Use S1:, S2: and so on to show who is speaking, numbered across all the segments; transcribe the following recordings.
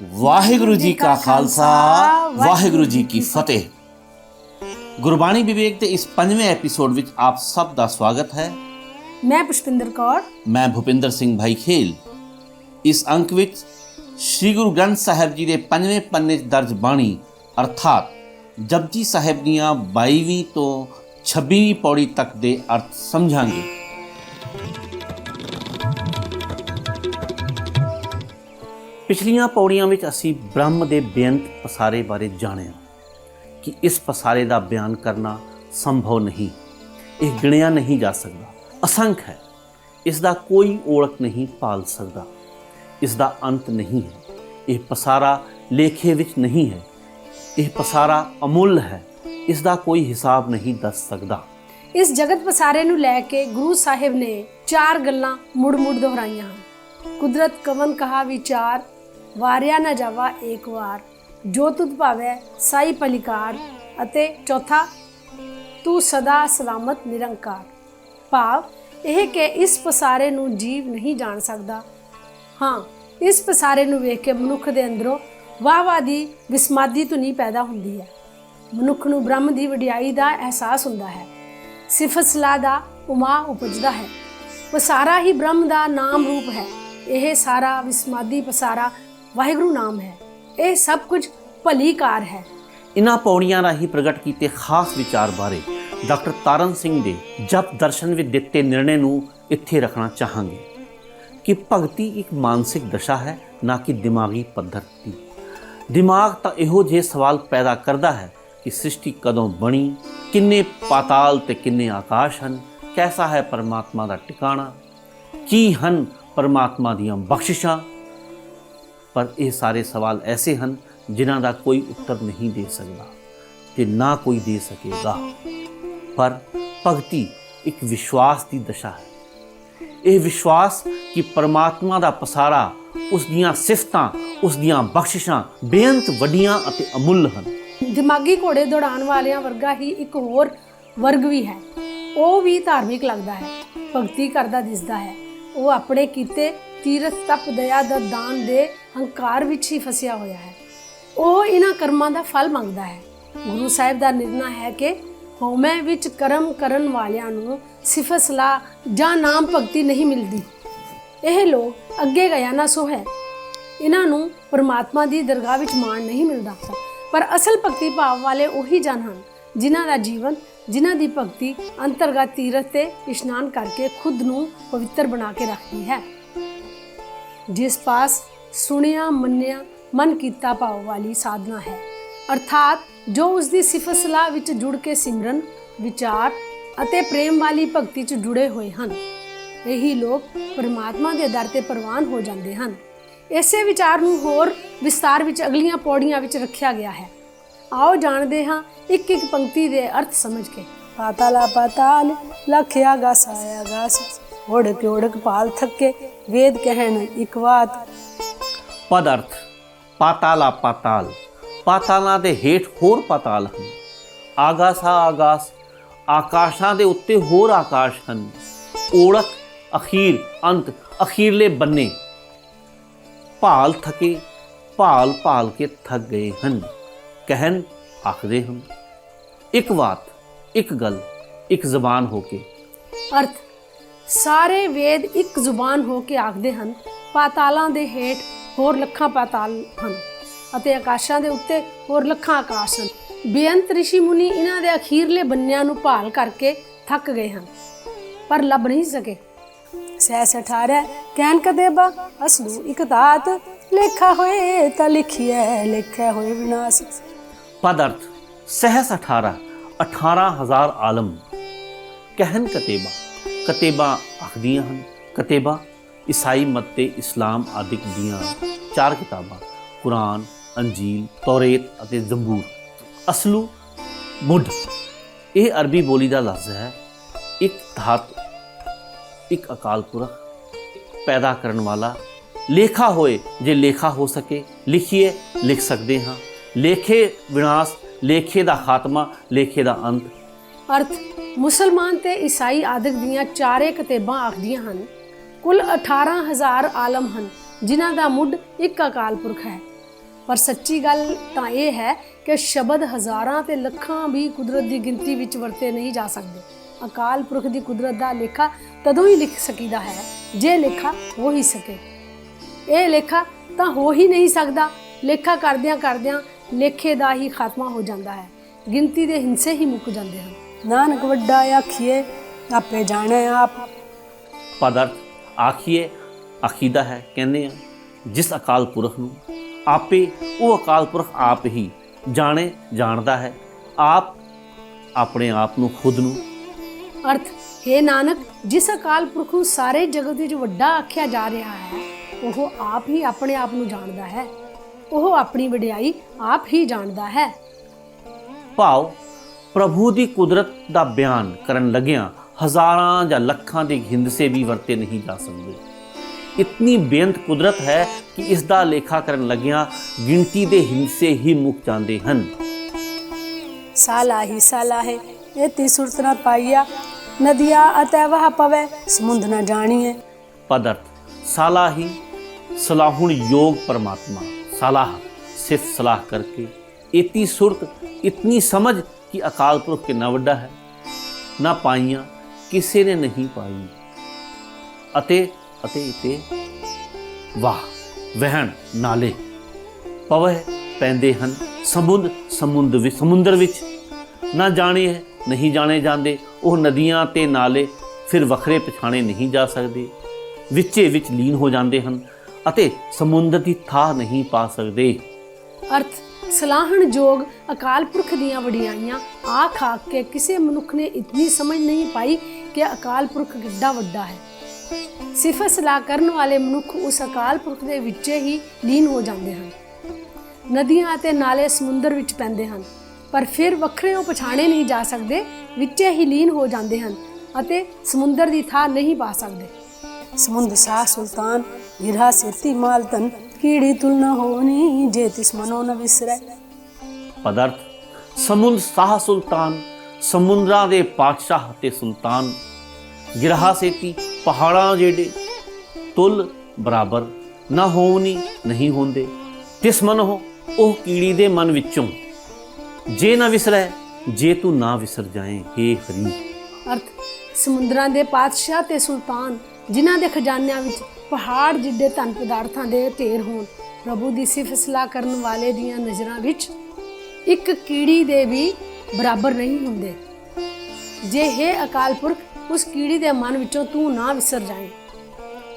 S1: ਵਾਹਿਗੁਰੂ ਜੀ ਕਾ ਖਾਲਸਾ ਵਾਹਿਗੁਰੂ ਜੀ ਕੀ ਫਤਿਹ। ਗੁਰਬਾਣੀ ਵਿਵੇਕ ਦੇ ਇਸ ਪੰਜਵੇਂ ਐਪੀਸੋਡ ਵਿੱਚ ਆਪ ਸਭ ਦਾ ਸਵਾਗਤ ਹੈ।
S2: ਮੈਂ ਪੁਸ਼ਪਿੰਦਰ ਕੌਰ।
S1: ਮੈਂ ਭੁਪਿੰਦਰ ਸਿੰਘ ਭਾਈ ਖੇਲ ਇਸ ਅੰਕ ਵਿੱਚ ਸ੍ਰੀ ਗੁਰੂ ਗ੍ਰੰਥ ਸਾਹਿਬ ਜੀ ਦੇ ਪੰਜਵੇਂ ਪੰਨੇ 'ਚ ਦਰਜ ਬਾਣੀ ਅਰਥਾਤ ਜਪਜੀ ਸਾਹਿਬ ਦੀਆਂ 22ਵੀਂ ਤੋਂ 26ਵੀਂ ਪੌੜੀ ਤੱਕ ਦੇ ਅਰਥ ਸਮਝਾਂਗੇ। ਪਿਛਲੀਆਂ ਪੌੜੀਆਂ ਵਿੱਚ ਅਸੀਂ ਬ੍ਰਹਮ ਦੇ ਬੇਅੰਤ ਪਸਾਰੇ ਬਾਰੇ ਜਾਣਿਆ ਕਿ ਇਸ ਪਸਾਰੇ ਦਾ ਬਿਆਨ ਕਰਨਾ ਸੰਭਵ ਨਹੀਂ। ਇਹ ਗਿਣਿਆ ਨਹੀਂ ਜਾ ਸਕਦਾ। ਅਸੰਖ ਹੈ। ਇਸ ਦਾ ਕੋਈ ਓળਖ ਨਹੀਂ ਪਾਲ ਸਕਦਾ। ਇਸ ਦਾ ਅੰਤ ਨਹੀਂ ਹੈ। ਇਹ ਪਸਾਰਾ ਲੇਖੇ ਵਿੱਚ ਨਹੀਂ ਹੈ। ਇਹ ਪਸਾਰਾ ਅਮੁੱਲ ਹੈ। ਇਸ ਦਾ ਕੋਈ ਹਿਸਾਬ ਨਹੀਂ ਦੱਸ ਸਕਦਾ।
S2: ਇਸ ਜਗਤ ਪਸਾਰੇ ਨੂੰ ਲੈ ਕੇ ਗੁਰੂ ਸਾਹਿਬ ਨੇ ਚਾਰ ਗੱਲਾਂ ਮੁੜ-ਮੁੜ ਦੁਹਰਾਈਆਂ ਹਨ। ਕੁਦਰਤ ਕਵਨ ਕਹਾ ਵਿਚਾਰ ਵਾਰਿਆ ਨਾ ਜਾਵਾ ਏਕ ਵਾਰ। ਜੋ ਤੁਧ ਭਾਵੈ ਸਾਈ ਪਲਿਕਾਰ ਅਤੇ ਚੌਥਾ, ਤੂੰ ਸਦਾ ਸਲਾਮਤ ਨਿਰੰਕਾਰ। ਭਾਵ, ਇਹ ਕਿ ਇਸ ਪਸਾਰੇ ਨੂੰ ਜੀਵ ਨਹੀਂ ਜਾਣ ਸਕਦਾ। ਹਾਂ, ਇਸ ਪਸਾਰੇ ਨੂੰ ਵੇਖ ਕੇ ਮਨੁੱਖ ਦੇ ਅੰਦਰੋਂ ਵਾਹ-ਵਾਹ ਦੀ ਵਿਸਮਾਦੀ ਧੁਨੀ ਪੈਦਾ ਹੁੰਦੀ ਹੈ। ਮਨੁੱਖ ਨੂੰ ਬ੍ਰਹਮ ਦੀ ਵਡਿਆਈ ਦਾ ਅਹਿਸਾਸ ਹੁੰਦਾ ਹੈ। ਸਿਫਤ ਦਾ ਉਮਾ ਉਪਜਦਾ ਹੈ। ਪਸਾਰਾ ਹੀ ਬ੍ਰਹਮ ਦਾ ਨਾਮ ਰੂਪ ਹੈ। ਇਹ ਸਾਰਾ ਵਿਸਮਾਦੀ ਪਸਾਰਾ ਵਾਹਿਗੁਰੂ ਨਾਮ ਹੈ। ਇਹ ਸਭ ਕੁਝ ਭਲੀ ਕਾਰ ਹੈ।
S1: ਇਨ੍ਹਾਂ ਪੌੜੀਆਂ ਰਾਹੀਂ ਪ੍ਰਗਟ ਕੀਤੇ ਖਾਸ ਵਿਚਾਰ ਬਾਰੇ ਡਾਕਟਰ ਤਾਰਨ ਸਿੰਘ ਦੇ ਜਪ ਦਰਸ਼ਨ ਵਿੱਚ ਦਿੱਤੇ ਨਿਰਣੇ ਨੂੰ ਇੱਥੇ ਰੱਖਣਾ ਚਾਹਾਂਗੇ ਕਿ ਭਗਤੀ ਇੱਕ ਮਾਨਸਿਕ ਦਸ਼ਾ ਹੈ, ਨਾ ਕਿ ਦਿਮਾਗੀ ਪੱਧਰ ਦੀ ਦਿਮਾਗ ਤਾਂ ਇਹੋ ਜਿਹੇ ਸਵਾਲ ਪੈਦਾ ਕਰਦਾ ਹੈ ਕਿ ਸ੍ਰਿਸ਼ਟੀ ਕਦੋਂ ਬਣੀ, ਕਿੰਨੇ ਪਾਤਾਲ ਤੇ ਕਿੰਨੇ ਆਕਾਸ਼ ਹਨ, ਕੈਸਾ ਹੈ ਪਰਮਾਤਮਾ ਦਾ ਟਿਕਾਣਾ, ਕੀ ਹਨ ਪਰਮਾਤਮਾ ਦੀਆਂ ਬਖਸ਼ਿਸ਼ਾਂ ਪਰ ਇਹ ਸਾਰੇ ਸਵਾਲ ਐਸੇ ਹਨ ਜਿਨ੍ਹਾਂ ਦਾ ਕੋਈ ਉੱਤਰ ਨਹੀਂ ਦੇ ਸਕਦਾ ਤੇ ਨਾ ਕੋਈ ਦੇ ਸਕੇਗਾ। ਪਰ ਭਗਤੀ ਇੱਕ ਵਿਸ਼ਵਾਸ ਦੀ ਦਸ਼ਾ ਹੈ। ਇਹ ਵਿਸ਼ਵਾਸ ਕਿ ਪਰਮਾਤਮਾ ਦਾ ਪਸਾਰਾ ਉਸ ਦੀਆਂ ਸਿਫਤਾਂ, ਉਸ ਦੀਆਂ ਬਖਸ਼ਿਸ਼ਾਂ ਬੇਅੰਤ ਵੱਡੀਆਂ ਅਤੇ ਅਮੁੱਲ ਹਨ।
S2: ਦਿਮਾਗੀ ਘੋੜੇ ਦੌੜਾਉਣ ਵਾਲਿਆਂ ਵਰਗਾ ਹੀ ਇੱਕ ਹੋਰ ਵਰਗ ਵੀ ਹੈ। ਉਹ ਵੀ ਧਾਰਮਿਕ ਲੱਗਦਾ ਹੈ, ਭਗਤੀ ਕਰਦਾ ਦਿਸਦਾ ਹੈ। ਉਹ ਆਪਣੇ ਕੀਤੇ ਤੀਰਥ ਤਪ ਦਇਆ ਦਾ ਦਾਨ ਦੇ ਹੰਕਾਰ ਵਿੱਚ ਹੀ ਫਸਿਆ ਹੋਇਆ ਹੈ। ਉਹ ਇਹਨਾਂ ਕਰਮਾਂ ਦਾ ਫਲ ਮੰਗਦਾ ਹੈ। ਗੁਰੂ ਸਾਹਿਬ ਦਾ ਨਿਰਣਾ ਹੈ ਕਿ ਹਉਮੈ ਵਿੱਚ ਕਰਮ ਕਰਨ ਵਾਲਿਆਂ ਨੂੰ ਸਿਫਤ, ਸਲਾਹ ਜਾਂ ਨਾਮ ਭਗਤੀ ਨਹੀਂ ਮਿਲਦੀ। ਇਹ ਲੋਕ ਅੱਗੇ ਗਿਆ ਨਾ ਸੋ ਹੈ। ਇਹਨਾਂ ਨੂੰ ਪਰਮਾਤਮਾ ਦੀ ਦਰਗਾਹ ਵਿੱਚ ਮਾਣ ਨਹੀਂ ਮਿਲਦਾ। ਪਰ ਅਸਲ ਭਗਤੀ ਭਾਵ ਵਾਲੇ ਉਹੀ ਜਨ ਹਨ, ਜਿਨ੍ਹਾਂ ਦਾ ਜੀਵਨ, ਜਿਨ੍ਹਾਂ ਦੀ ਭਗਤੀ ਅੰਤਰਗਤ ਤੀਰਥ ਤੇ ਇਸ਼ਨਾਨ ਕਰਕੇ ਖੁਦ ਨੂੰ ਪਵਿੱਤਰ ਬਣਾ ਕੇ ਰੱਖਦੀ ਹੈ। ਜਿਸ ਪਾਸ ਸੁਣਿਆ, ਮੰਨਿਆ, ਮਨ ਕੀਤਾ ਭਾਵ ਵਾਲੀ ਸਾਧਨਾ ਹੈ। ਅਰਥਾਤ ਜੋ ਉਸ ਦੀ ਸਿਫਤ ਸਲਾਹ ਵਿੱਚ ਜੁੜ ਕੇ ਸਿਮਰਨ, ਵਿਚਾਰ ਅਤੇ ਪ੍ਰੇਮ ਵਾਲੀ ਭਗਤੀ 'ਚ ਜੁੜੇ ਹੋਏ ਹਨ, ਇਹੀ ਲੋਕ ਪਰਮਾਤਮਾ ਦੇ ਦਰ ਤੇ ਪ੍ਰਵਾਨ ਹੋ ਜਾਂਦੇ ਹਨ। ਇਸੇ ਵਿਚਾਰ ਨੂੰ ਹੋਰ ਵਿਸਤਾਰ ਵਿੱਚ ਅਗਲੀਆਂ ਪੌੜੀਆਂ ਵਿੱਚ ਰੱਖਿਆ ਗਿਆ ਹੈ। ਆਓ ਜਾਣਦੇ ਹਾਂ ਇੱਕ ਇੱਕ ਪੰਕਤੀ ਦੇ ਅਰਥ ਸਮਝ ਕੇ। ਪਾਤਾਲਾ ਪਾਤਾਲ, ਲਖਿਆ ਗਾਸ, ਆਇਆ ਗਾਸ। ਓੜਕ ਓੜਕ ਪਾਲ ਥੱਕੇ, ਵੇਦ ਕਹਿਣ ਇੱਕ ਬਾਤ
S1: ਪਦ ਅਰਥ ਪਾਤਾਲਾ ਪਾਤਾਲ। ਪਾਤਾਲਾਂ ਦੇ ਹੇਠ ਹੋਰ ਪਾਤਾਲ ਹਨ। ਆਗਾਸਾ ਆਗਾਸ, ਆਕਾਸ਼ਾਂ ਦੇ ਉੱਤੇ ਹੋਰ ਆਕਾਸ਼ ਹਨ। ਓੜਕ ਅਖੀਰ, ਅੰਤ, ਅਖੀਰਲੇ ਬੰਨੇ। ਭਾਲ ਥਕੇ, ਭਾਲ ਭਾਲ ਕੇ ਥੱਕ ਗਏ ਹਨ। ਕਹਿਣ, ਆਖਦੇ ਹਨ, ਇੱਕ ਬਾਤ ਇੱਕ ਗੱਲ, ਇੱਕ ਜ਼ਬਾਨ ਹੋ ਕੇ।
S2: ਅਰਥ, ਸਾਰੇ ਵੇਦ ਇੱਕ ਜ਼ੁਬਾਨ ਹੋ ਕੇ ਆਖਦੇ ਹਨ, ਪਾਤਾਲਾਂ ਦੇ ਹੇਠ ਹੋਰ ਲੱਖਾਂ ਪਾਤਾਲ ਹਨ ਅਤੇ ਆਕਾਸ਼ਾਂ ਦੇ ਉੱਤੇ ਹੋਰ ਲੱਖਾਂ ਆਕਾਸ਼ ਹਨ। ਬੇਅੰਤ ઋષਿ ਮੁਨੀ ਇਹਨਾਂ ਦੇ ਅਖੀਰਲੇ ਬੰਨਿਆਂ ਨੂੰ ਭਾਲ ਕਰਕੇ ਥੱਕ ਗਏ ਹਨ, ਪਰ ਲੱਭ ਨਹੀਂ ਸਕੇ। ਸਹਿ ਸਠਾਰੈ ਕਹਿਣ ਕਦੇਬਾ, ਅਸਲੂ ਇਕ ਦਾਤ, ਲੇਖਾ ਹੋਏ ਤਾਂ ਲਿਖਿਐ ਲਿਖਿਆ ਹੋਏ ਵਿਨਾਸ਼।
S1: ਪਦ ਸਹਿਸ 18 18000 ਆਲਮ। ਕਹਿਨ ਕਤੇਬਾ ਕਤੇਬਾ ਆਖਦੀਆਂ ਹਨ, ਕਤੇਬਾ ਈਸਾਈ ਮਤ ਤੇ ਇਸਲਾਮ ਆਦਿਕ ਦੀਆਂ ਚਾਰ ਕਿਤਾਬਾਂ, ਕੁਰਾਨ, ਅੰਜੀਲ, ਤੌਰੇਤ ਅਤੇ ਜ਼ਬੂਰ। ਅਸਲੂ ਮੁੱਢ। ਇਹ ਅਰਬੀ ਬੋਲੀ ਦਾ ਲਫ਼ਜ਼ ਹੈ। ਇੱਕ ਧਾਤ, ਇੱਕ ਅਕਾਲ ਪੁਰਖ ਪੈਦਾ ਕਰਨ ਵਾਲਾ। ਲੇਖਾ ਹੋਏ, ਜੇ ਲੇਖਾ ਹੋ ਸਕੇ, ਲਿਖੀਏ, ਲਿਖ ਸਕਦੇ ਹਾਂ। ਲੇਖੇ ਵਿਨਾਸ਼, ਲੇਖੇ ਦਾ ਖਾਤਮਾ, ਲੇਖੇ ਦਾ ਅੰਤ।
S2: ਅਰਥ, ਮੁਸਲਮਾਨ ਤੇ ਈਸਾਈ ਆਦਿਕ ਦੀਆਂ ਚਾਰੇ ਕਿਤਾਬਾਂ ਆਖਦੀਆਂ ਹਨ ਕੁੱਲ 18000 ਆਲਮ ਹਨ ਜਿਨ੍ਹਾਂ ਦਾ ਮੁੱਢ ਇੱਕ ਅਕਾਲ ਪੁਰਖ ਹੈ। ਪਰ ਸੱਚੀ ਗੱਲ ਤਾਂ ਇਹ ਹੈ ਕਿ ਸ਼ਬਦ ਹਜ਼ਾਰਾਂ ਤੇ ਲੱਖਾਂ ਵੀ ਕੁਦਰਤ ਦੀ ਗਿਣਤੀ ਵਿੱਚ ਵਰਤੇ ਨਹੀਂ ਜਾ ਸਕਦੇ। ਅਕਾਲ ਪੁਰਖ ਦੀ ਕੁਦਰਤ ਦਾ ਲੇਖਾ ਤਦੋਂ ਹੀ ਲਿਖ ਸਕੀਦਾ ਹੈ ਜੇ ਲੇਖਾ ਹੋ ਹੀ ਸਕੇ। ਇਹ ਲੇਖਾ ਤਾਂ ਹੋ ਹੀ ਨਹੀਂ ਸਕਦਾ। ਲੇਖਾ ਕਰਦਿਆਂ ਕਰਦਿਆਂ ਲੇਖੇ ਦਾ ਹੀ ਖਾਤਮਾ ਹੋ ਜਾਂਦਾ ਹੈ। ਗਿਣਤੀ ਦੇ ਹਿੰਸੇ ਹੀ ਮੁੱਕ ਜਾਂਦੇ ਹਨ।
S3: ਨਾਨਕ ਵੱਡਾ ਆਖੀਏ ਆਪੇ ਜਾਣੇ ਆਪ।
S1: ਪਦਾਰਥ ਆਖੀਏ ਅਖੀਦਾ ਹੈ ਕਹਿੰਦੇ ਆ ਜਿਸ ਅਕਾਲ ਪੁਰਖ ਨੂੰ ਆਪੇ ਉਹ ਅਕਾਲ ਪੁਰਖ ਆਪ ਹੀ ਜਾਣੇ ਜਾਣਦਾ ਹੈ। ਆਪ ਆਪਣੇ ਆਪ ਨੂੰ ਖੁਦ ਨੂੰ
S2: ਅਰਥ ਹੈ ਨਾਨਕ ਜਿਸ ਅਕਾਲ ਪੁਰਖ ਨੂੰ ਸਾਰੇ ਜਗਤ ਵਿੱਚ ਵੱਡਾ ਆਖਿਆ ਜਾ ਰਿਹਾ ਹੈ ਉਹ ਆਪ ਹੀ ਆਪਣੇ ਆਪ ਨੂੰ ਜਾਣਦਾ ਹੈ। ਉਹ ਆਪਣੀ ਵਡਿਆਈ ਆਪ ਹੀ ਜਾਣਦਾ ਹੈ।
S1: ਭਾਵ ਪ੍ਰਭੂ ਦੀ ਕੁਦਰਤ ਦਾ ਬਿਆਨ ਕਰਨ ਲੱਗਿਆਂ ਹਜ਼ਾਰਾਂ ਜਾਂ ਲੱਖਾਂ ਦੇ ਹਿੰਦਸੇ ਵੀ ਵਰਤੇ ਨਹੀਂ ਜਾ ਸਕਦੇ। ਇਤਨੀ ਬੇਅੰਤ ਕੁਦਰਤ ਹੈ ਕਿ ਇਸ ਦਾ ਲੇਖਾ ਕਰਨ ਲੱਗਿਆਂ ਗਿਣਤੀ ਦੇ ਹਿੰਦਸੇ ਹੀ ਮੁੱਕ ਜਾਂਦੇ ਹਨ।
S3: ਸਾਲਾ ਹੀ ਸਾਲਾ ਹੈ ਇਤੀ ਸੁਰਤ ਨਾ ਪਾਈਆ ਨਦੀਆ ਅਤੈ ਵਹ ਪਵੇ ਸਮੁੰਦ ਨਾ ਜਾਣੀਏ।
S1: ਪਦਰਥ ਸਾਲਾ ਹੀ ਸਲਾਹੁਣ ਯੋਗ ਪਰਮਾਤਮਾ ਸਲਾਹ ਸਿਰਫ ਸਲਾਹ ਕਰਕੇ। ਇਤੀ ਸੁਰਤ ਇਤਨੀ ਸਮਝ ਕਿ ਅਕਾਲ ਪੁਰਖ ਕਿੰਨਾ ਵੱਡਾ ਹੈ। ਨਾ ਪਾਈਆਂ ਕਿਸੇ ਨੇ ਨਹੀਂ ਪਾਈ। ਅਤੇ ਅਤੇ ਇਤੇ ਵਾਹ, ਵਹਿਣ, ਨਾਲੇ, ਪਵਹਿ ਪੈਂਦੇ ਹਨ, ਸਮੁੰਦ ਸਮੁੰਦ ਵਿੱਚ ਸਮੁੰਦਰ ਵਿੱਚ। ਨਾ ਜਾਣੇ ਹੈ ਨਹੀਂ ਜਾਣੇ ਜਾਂਦੇ, ਉਹ ਨਦੀਆਂ ਤੇ ਨਾਲੇ, ਫਿਰ ਵੱਖਰੇ ਪਛਾਣੇ ਨਹੀਂ ਜਾ ਸਕਦੇ। ਵਿੱਚੇ ਵਿੱਚ ਲੀਨ ਹੋ ਜਾਂਦੇ ਹਨ, ਅਤੇ ਸਮੁੰਦਰ ਦੀ ਥਾਹ ਨਹੀਂ ਪਾ ਸਕਦੇ।
S2: ਅਰਥ ਸਲਾਹਣ ਅਕਾਲ ਪੁਰਖ ਦੀਆਂ ਵਡਿਆਈਆਂ ਆਖ ਆਖ ਕੇ ਕਿਸੇ ਮਨੁੱਖ ਨੇ ਇਤਨੀ ਸਮਝ ਨਹੀਂ ਪਾਈ ਕਿ ਅਕਾਲ ਪੁਰਖ ਕਿੱਡਾ ਵੱਡਾ ਹੈ। ਸਿਫਤ ਸਲਾਹ ਕਰਨ ਵਾਲੇ ਮਨੁੱਖ ਉਸ ਅਕਾਲ ਪੁਰਖ ਦੇ ਵਿੱਚੇ ਹੀ ਲੀਨ ਹੋ ਜਾਂਦੇ ਹਨ। ਨਦੀਆਂ ਅਤੇ ਨਾਲੇ ਸਮੁੰਦਰ ਵਿੱਚ ਪੈਂਦੇ ਹਨ, ਪਰ ਫਿਰ ਵੱਖਰਿਓਂ ਪਛਾਣੇ ਨਹੀਂ ਜਾ ਸਕਦੇ, ਵਿੱਚ ਹੀ ਲੀਨ ਹੋ ਜਾਂਦੇ ਹਨ ਅਤੇ ਸਮੁੰਦਰ ਦੀ ਥਾਂ ਨਹੀਂ ਪਾ ਸਕਦੇ।
S3: ਸਮੁੰਦ ਸਾਹ ਸੁਲਤਾਨ ਗਿਰਾ ਸੇਤੀ ਮਾਲਤਨ ਤੁਲਨਾ ਹੋਣੀ ਜੇ ਤਿਸ ਮਨੋ ਨ ਵਿਸਰੈ।
S1: ਪਦਾਰਥ ਸਮੁੰਦ ਸਾਹ ਸੁਲਤਾਨ ਸਮੁੰਦਰਾਂ ਦੇ ਪਾਤਸ਼ਾਹ ਤੇ ਸੁਲਤਾਨ। ਗਿਰਹਾ ਸੇਤੀ ਪਹਾੜਾਂ ਜਿਹੜੇ ਤੁਲ ਬਰਾਬਰ ਨਾ ਹੋਵਨੀ ਨਹੀਂ ਹੁੰਦੇ। ਤਿਸ ਮਨ ਹੋ ਉਹ ਕੀੜੀ ਦੇ ਮਨ ਵਿੱਚੋਂ ਜੇ ਨਾ ਵਿਸਰੈ ਜੇ ਤੂੰ ਨਾ ਵਿਸਰ ਜਾਏ हे ਹਰੀ।
S2: ਅਰਥ ਸਮੁੰਦਰਾਂ ਦੇ ਪਾਤਸ਼ਾਹ ਤੇ ਸੁਲਤਾਨ ਜਿਨ੍ਹਾਂ ਦੇ ਖਜ਼ਾਨਿਆਂ ਵਿੱਚ ਪਹਾੜ ਜਿੱਡੇ ਧਨ ਪਦਾਰਥਾਂ ਦੇ ਢੇਰ ਹੋਣ, ਪ੍ਰਭੂ ਦੀ ਸਿਫਤ ਸਲਾਹ ਕਰਨ ਵਾਲੇ ਦੀਆਂ ਨਜ਼ਰਾਂ ਵਿੱਚ ਇੱਕ ਕੀੜੀ ਦੇ ਵੀ ਬਰਾਬਰ ਨਹੀਂ ਹੁੰਦੇ। ਜੇ ਹੈ ਅਕਾਲ ਪੁਰਖ, ਉਸ ਕੀੜੀ ਦੇ ਮਨ ਵਿੱਚੋਂ ਤੂੰ ਨਾ ਵਿਸਰ ਜਾਏ।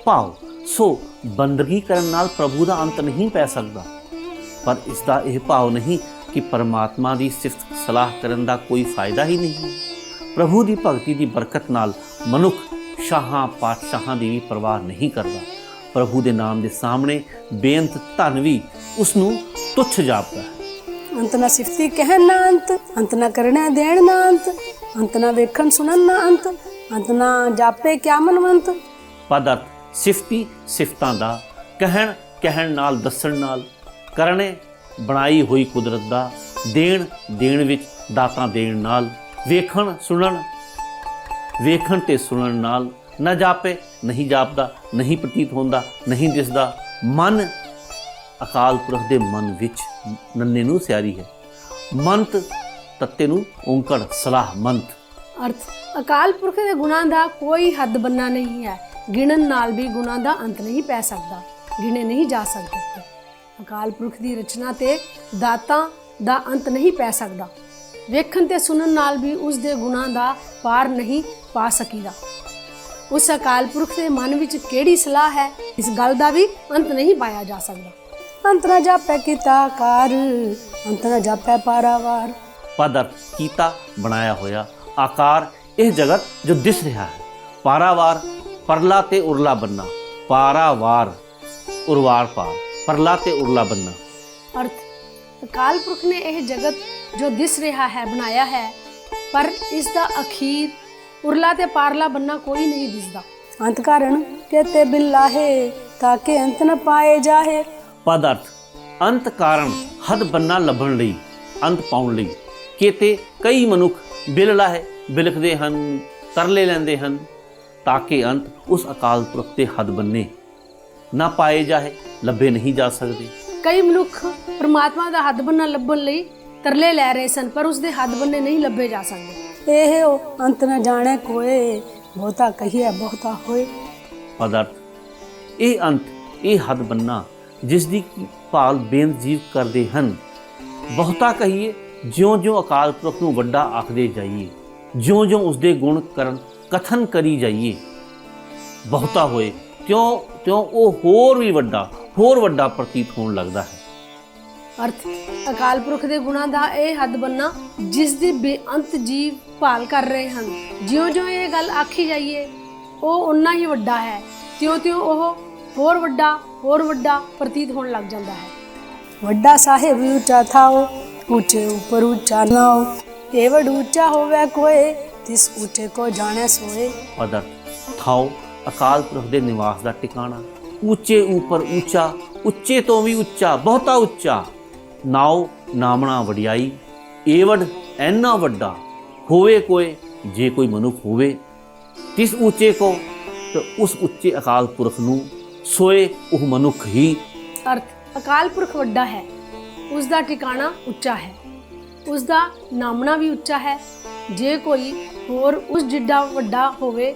S1: ਭਾਵ ਸੋ ਬੰਦਗੀ ਕਰਨ ਨਾਲ ਪ੍ਰਭੂ ਦਾ ਅੰਤ ਨਹੀਂ ਪੈ ਸਕਦਾ। ਪਰ ਇਸ ਦਾ ਇਹ ਭਾਵ ਨਹੀਂ ਕਿ ਪਰਮਾਤਮਾ ਦੀ ਸਿਫਤ ਸਲਾਹ ਕਰਨ ਦਾ ਕੋਈ ਫਾਇਦਾ ਹੀ ਨਹੀਂ। ਪ੍ਰਭੂ ਦੀ ਭਗਤੀ ਦੀ ਬਰਕਤ ਨਾਲ ਮਨੁੱਖ ਸ਼ਾਹਾਂ ਪਾਤਸ਼ਾਹਾਂ ਦੀ ਵੀ ਪਰਵਾਹ ਨਹੀਂ ਕਰਦਾ। ਪ੍ਰਭੂ ਦੇ ਨਾਮ ਦੇ ਸਾਹਮਣੇ ਬੇਅੰਤ ਧਨ ਵੀ ਉਸ ਨੂੰ ਤੁੱਛ ਜਾਪਦਾ ਹੈ।
S3: ਅੰਤ ਨਾ ਸਿਫਤੀ ਕਹਿਣ ਨਾ ਅੰਤ ਅੰਤ ਨਾ ਕਰਨਾ ਦੇਣ ਨਾ ਅੰਤ ਅੰਤ ਨਾ ਵੇਖਣ ਸੁਣਨ ਨਾ ਅੰਤ ਅੰਤ ਨਾ ਜਾਪੇ ਕਿਆ ਮਨਵੰਤ।
S1: ਪਦਰਥ ਸਿਫਤੀ ਸਿਫਤਾਂ ਦਾ ਕਹਿਣ ਕਹਿਣ ਨਾਲ ਦੱਸਣ ਨਾਲ ਕਰਨੇ ਬਣਾਈ ਹੋਈ ਕੁਦਰਤ ਦਾ ਦੇਣ ਦੇਣ ਵਿੱਚ ਦਾਤਾਂ ਦੇਣ ਨਾਲ ਵੇਖਣ ਸੁਣਨ ਵੇਖਣ ਤੇ ਸੁਣਨ ਨਾਲ ਨਾ ਜਾਪੇ, ਨਹੀਂ ਜਾਪਦਾ, ਨਹੀਂ ਪ੍ਰਤੀਤ ਹੁੰਦਾ, ਨਹੀਂ ਦਿਸਦਾ। ਮਨ ਅਕਾਲ ਪੁਰਖ ਦੇ ਮਨ ਵਿੱਚ ਨੰਨੇ ਨੂੰ ਸਿਆਰੀ ਹੈ। ਮੰਤ ਤੱਤੇ ਨੂੰ ਓੰਕੜ ਸਲਾਹ, ਮੰਤ।
S2: ਅਰਥ, ਅਕਾਲ ਪੁਰਖ ਦੇ ਗੁਣਾਂ ਦਾ ਕੋਈ ਹੱਦ ਬੰਨਾ ਨਹੀਂ ਹੈ। ਗਿਣਨ ਨਾਲ ਵੀ ਗੁਣਾਂ ਦਾ ਅੰਤ ਨਹੀਂ ਪੈ ਸਕਦਾ, ਗਿਣੇ ਨਹੀਂ ਜਾ ਸਕਦੇ। ਅਕਾਲ ਪੁਰਖ ਦੀ ਰਚਨਾ ਤੇ ਦਾਤਾਂ ਦਾ ਅੰਤ ਨਹੀਂ ਪੈ ਸਕਦਾ। ਵੇਖਣ ਤੇ ਸੁਣਨ ਨਾਲ ਵੀ ਉਸ ਦੇ ਗੁਣਾਂ ਦਾ ਪਾਰ ਨਹੀਂ ਪਾ ਸਕੀਦਾ। ਉਸ ਅਕਾਲ ਪੁਰਖ ਦੇ ਮਨ ਵਿੱਚ ਕਿਹੜੀ ਸਲਾਹ ਹੈ? ਇਸ ਗੱਲ ਦਾ ਵੀ ਅੰਤ ਨਹੀਂ ਪਾਇਆ ਜਾ ਸਕਦਾ।
S3: ਅੰਤ ਨਾ ਜਾਪੈ ਕੀਤਾ ਕਾਰ ਅੰਤ ਨਾ ਜਾਪੈ ਪਾਰਾਵਾਰ।
S1: ਪਦਰ ਕੀਤਾ ਬਣਾਇਆ ਹੋਇਆ ਆਕਾਰ ਇਹ ਜਗਤ ਜੋ ਦਿਸ ਰਿਹਾ ਹੈ। ਪਾਰਾਵਾਰ ਪਰਲਾ ਤੇ ਉਰਲਾ ਬੰਨਾ। ਪਾਰਾਵਾਰ ਉਰਵਾਰ ਪਾਰ ਪਰਲਾ ਤੇ ਉਰਲਾ ਬੰਨਾ।
S2: ਅਰਥ ਅਕਾਲ ਪੁਰਖ ਨੇ ਇਹ ਜਗਤ ਜੋ ਦਿਸ ਰਿਹਾ ਹੈ ਬਣਾਇਆ ਹੈ ਪਰ ਇਸ ਦਾ ਅਖੀਰ ਉਰਲਾ ਤੇ ਪਾਰਲਾ ਬੰਨਾ ਕੋਈ ਨਹੀਂ ਦਿਸਦਾ।
S3: ਅੰਤ ਕਾਰਨ ਕਹਤੇ ਬਿਲਾਹੇ ਤਾਕੇ ਅੰਤ ਨ ਪਾਏ ਜਾਹੇ।
S1: ਪਦਾਰਥ ਅੰਤ ਕਾਰਨ ਹਦ ਬੰਨਾ ਲੱਭਣ ਲਈ ਅੰਤ ਪਾਉਣ ਲਈ। ਕਿਤੇ ਕਈ ਮਨੁੱਖ ਬਿਲਲਾ ਹੈ ਬਿਲਖਦੇ ਹਨ ਤਰਲੇ ਲੈਂਦੇ ਹਨ ਤਾਂ ਕਿ ਅੰਤ ਉਸ ਅਕਾਲ ਪੁਰਖ ਤੇ ਹੱਦ ਬੰਨੇ। ਨਾ ਪਾਏ ਜਾਏ ਲੱਭੇ ਨਹੀਂ ਜਾ ਸਕਦੇ।
S2: ਕਈ ਮਨੁੱਖ ਪ੍ਰਮਾਤਮਾ ਦਾ ਹੱਥ ਬੰਨਾ ਲੱਭਣ ਲਈ ਤਰਲੇ ਲੈ ਰਹੇ ਸਨ ਪਰ ਉਸ ਦੇ ਹੱਥ ਬੰਨੇ ਨਹੀਂ ਲੱਭੇ ਜਾ ਸਕਦੇ।
S3: ਇਹ ਉਹ ਅੰਤ ਨ ਜਾਣੇ ਕੋਏ ਬਹੁਤਾ ਕਹੀਏ ਬਹੁਤਾ ਹੋਏ।
S1: ਪਦਾਰਥ। ਇਹ ਅੰਤ ਇਹ ਹੱਦ ਬੰਨਾ ਜਿਸ ਦੀ ਭਾਲ ਬੇਅੰਤ ਜੀਵ ਕਰਦੇ ਹਨ। ਬਹੁਤਾ ਕਹੀਏ ਜਿਉਂ-ਜਿਉਂ ਅਕਾਲ ਪੁਰਖ ਨੂੰ ਵੱਡਾ ਆਖਦੇ ਜਾਈਏ ਜਿਉਂ-ਜਿਉਂ ਉਸ ਦੇ ਗੁਣ ਕਰਨ ਕਥਨ ਕਰੀ ਜਾਈਏ। ਬਹੁਤਾ ਹੋਏ ਕਿਉਂ ਕਿਉਂ ਉਹ ਹੋਰ ਵੀ ਵੱਡਾ ਹੋਰ ਵੱਡਾ ਪ੍ਰਤੀਤ ਹੋਣ ਲੱਗਦਾ ਹੈ।
S2: ਅਰਥ ਅਕਾਲ ਪੁਰਖ ਦੇ ਗੁਣਾਂ ਦਾ ਇਹ ਹੱਦ ਬੰਨਾ ਜਿਸ ਦੀ ਬੇਅੰਤ ਜੀਵ ਭਾਲ ਕਰ ਰਹੇ ਹਨ। ਜਿਉਂ-ਜਿਉਂ ਇਹ ਗੱਲ ਆਖੀ ਜਾਈਏ ਉਹ ਉਨਾ ਹੀ ਵੱਡਾ ਹੈ। ਤਿਉਂ-ਤਿਉਂ ਉਹ ਹੋਰ ਵੱਡਾ ਹੋਰ ਵੱਡਾ ਪ੍ਰਤੀਤ ਹੋਣ ਲੱਗ ਜਾਂਦਾ ਹੈ।
S3: ਵੱਡਾ ਸਾਹਿਬ ਉੱਚਾ ਥਾਓ ਉੱਚੇ ਉੱਪਰ ਉੱਚਾ ਨਾਓ ਏਵੜ ਉੱਚਾ ਹੋਵੇ ਕੋਏ ਤਿਸ ਉੱਚੇ ਕੋ ਜਾਣੇ ਸੋਏ।
S1: ਪਦਾਰਥ ਥਾਓ ਅਕਾਲ ਪੁਰਖ ਦੇ ਨਿਵਾਸ ਦਾ ਟਿਕਾਣਾ। ਉੱਚੇ ਉੱਪਰ ਉੱਚਾ, ਉੱਚੇ ਤੋਂ ਵੀ ਉੱਚਾ, ਬਹੁਤਾ ਉੱਚਾ। ਨਾਉ ਨਾਮਣਾ ਵਡਿਆਈ, ਏਵਡ ਐਨਾ ਵੱਡਾ। ਹੋਵੇ ਕੋਈ ਜੇ ਕੋਈ ਮਨੁੱਖ ਹੋਵੇ, ਤਿਸ ਉੱਚੇ ਕੋ, ਤੇ ਉਸ ਉੱਚੇ ਅਕਾਲ ਪੁਰਖ ਨੂੰ ਸੋਏ ਉਹ ਮਨੁੱਖ ਹੀ।
S2: ਅਰਥ, ਅਕਾਲ ਪੁਰਖ ਵੱਡਾ ਹੈ, ਉਸ ਦਾ ਟਿਕਾਣਾ ਉੱਚਾ ਹੈ। ਉਸ ਦਾ ਨਾਮਣਾ ਵੀ ਉੱਚਾ ਹੈ, ਜੇ ਕੋਈ ਹੋਰ ਉਸ ਜਿੱਡਾ ਵੱਡਾ ਹੋਵੇ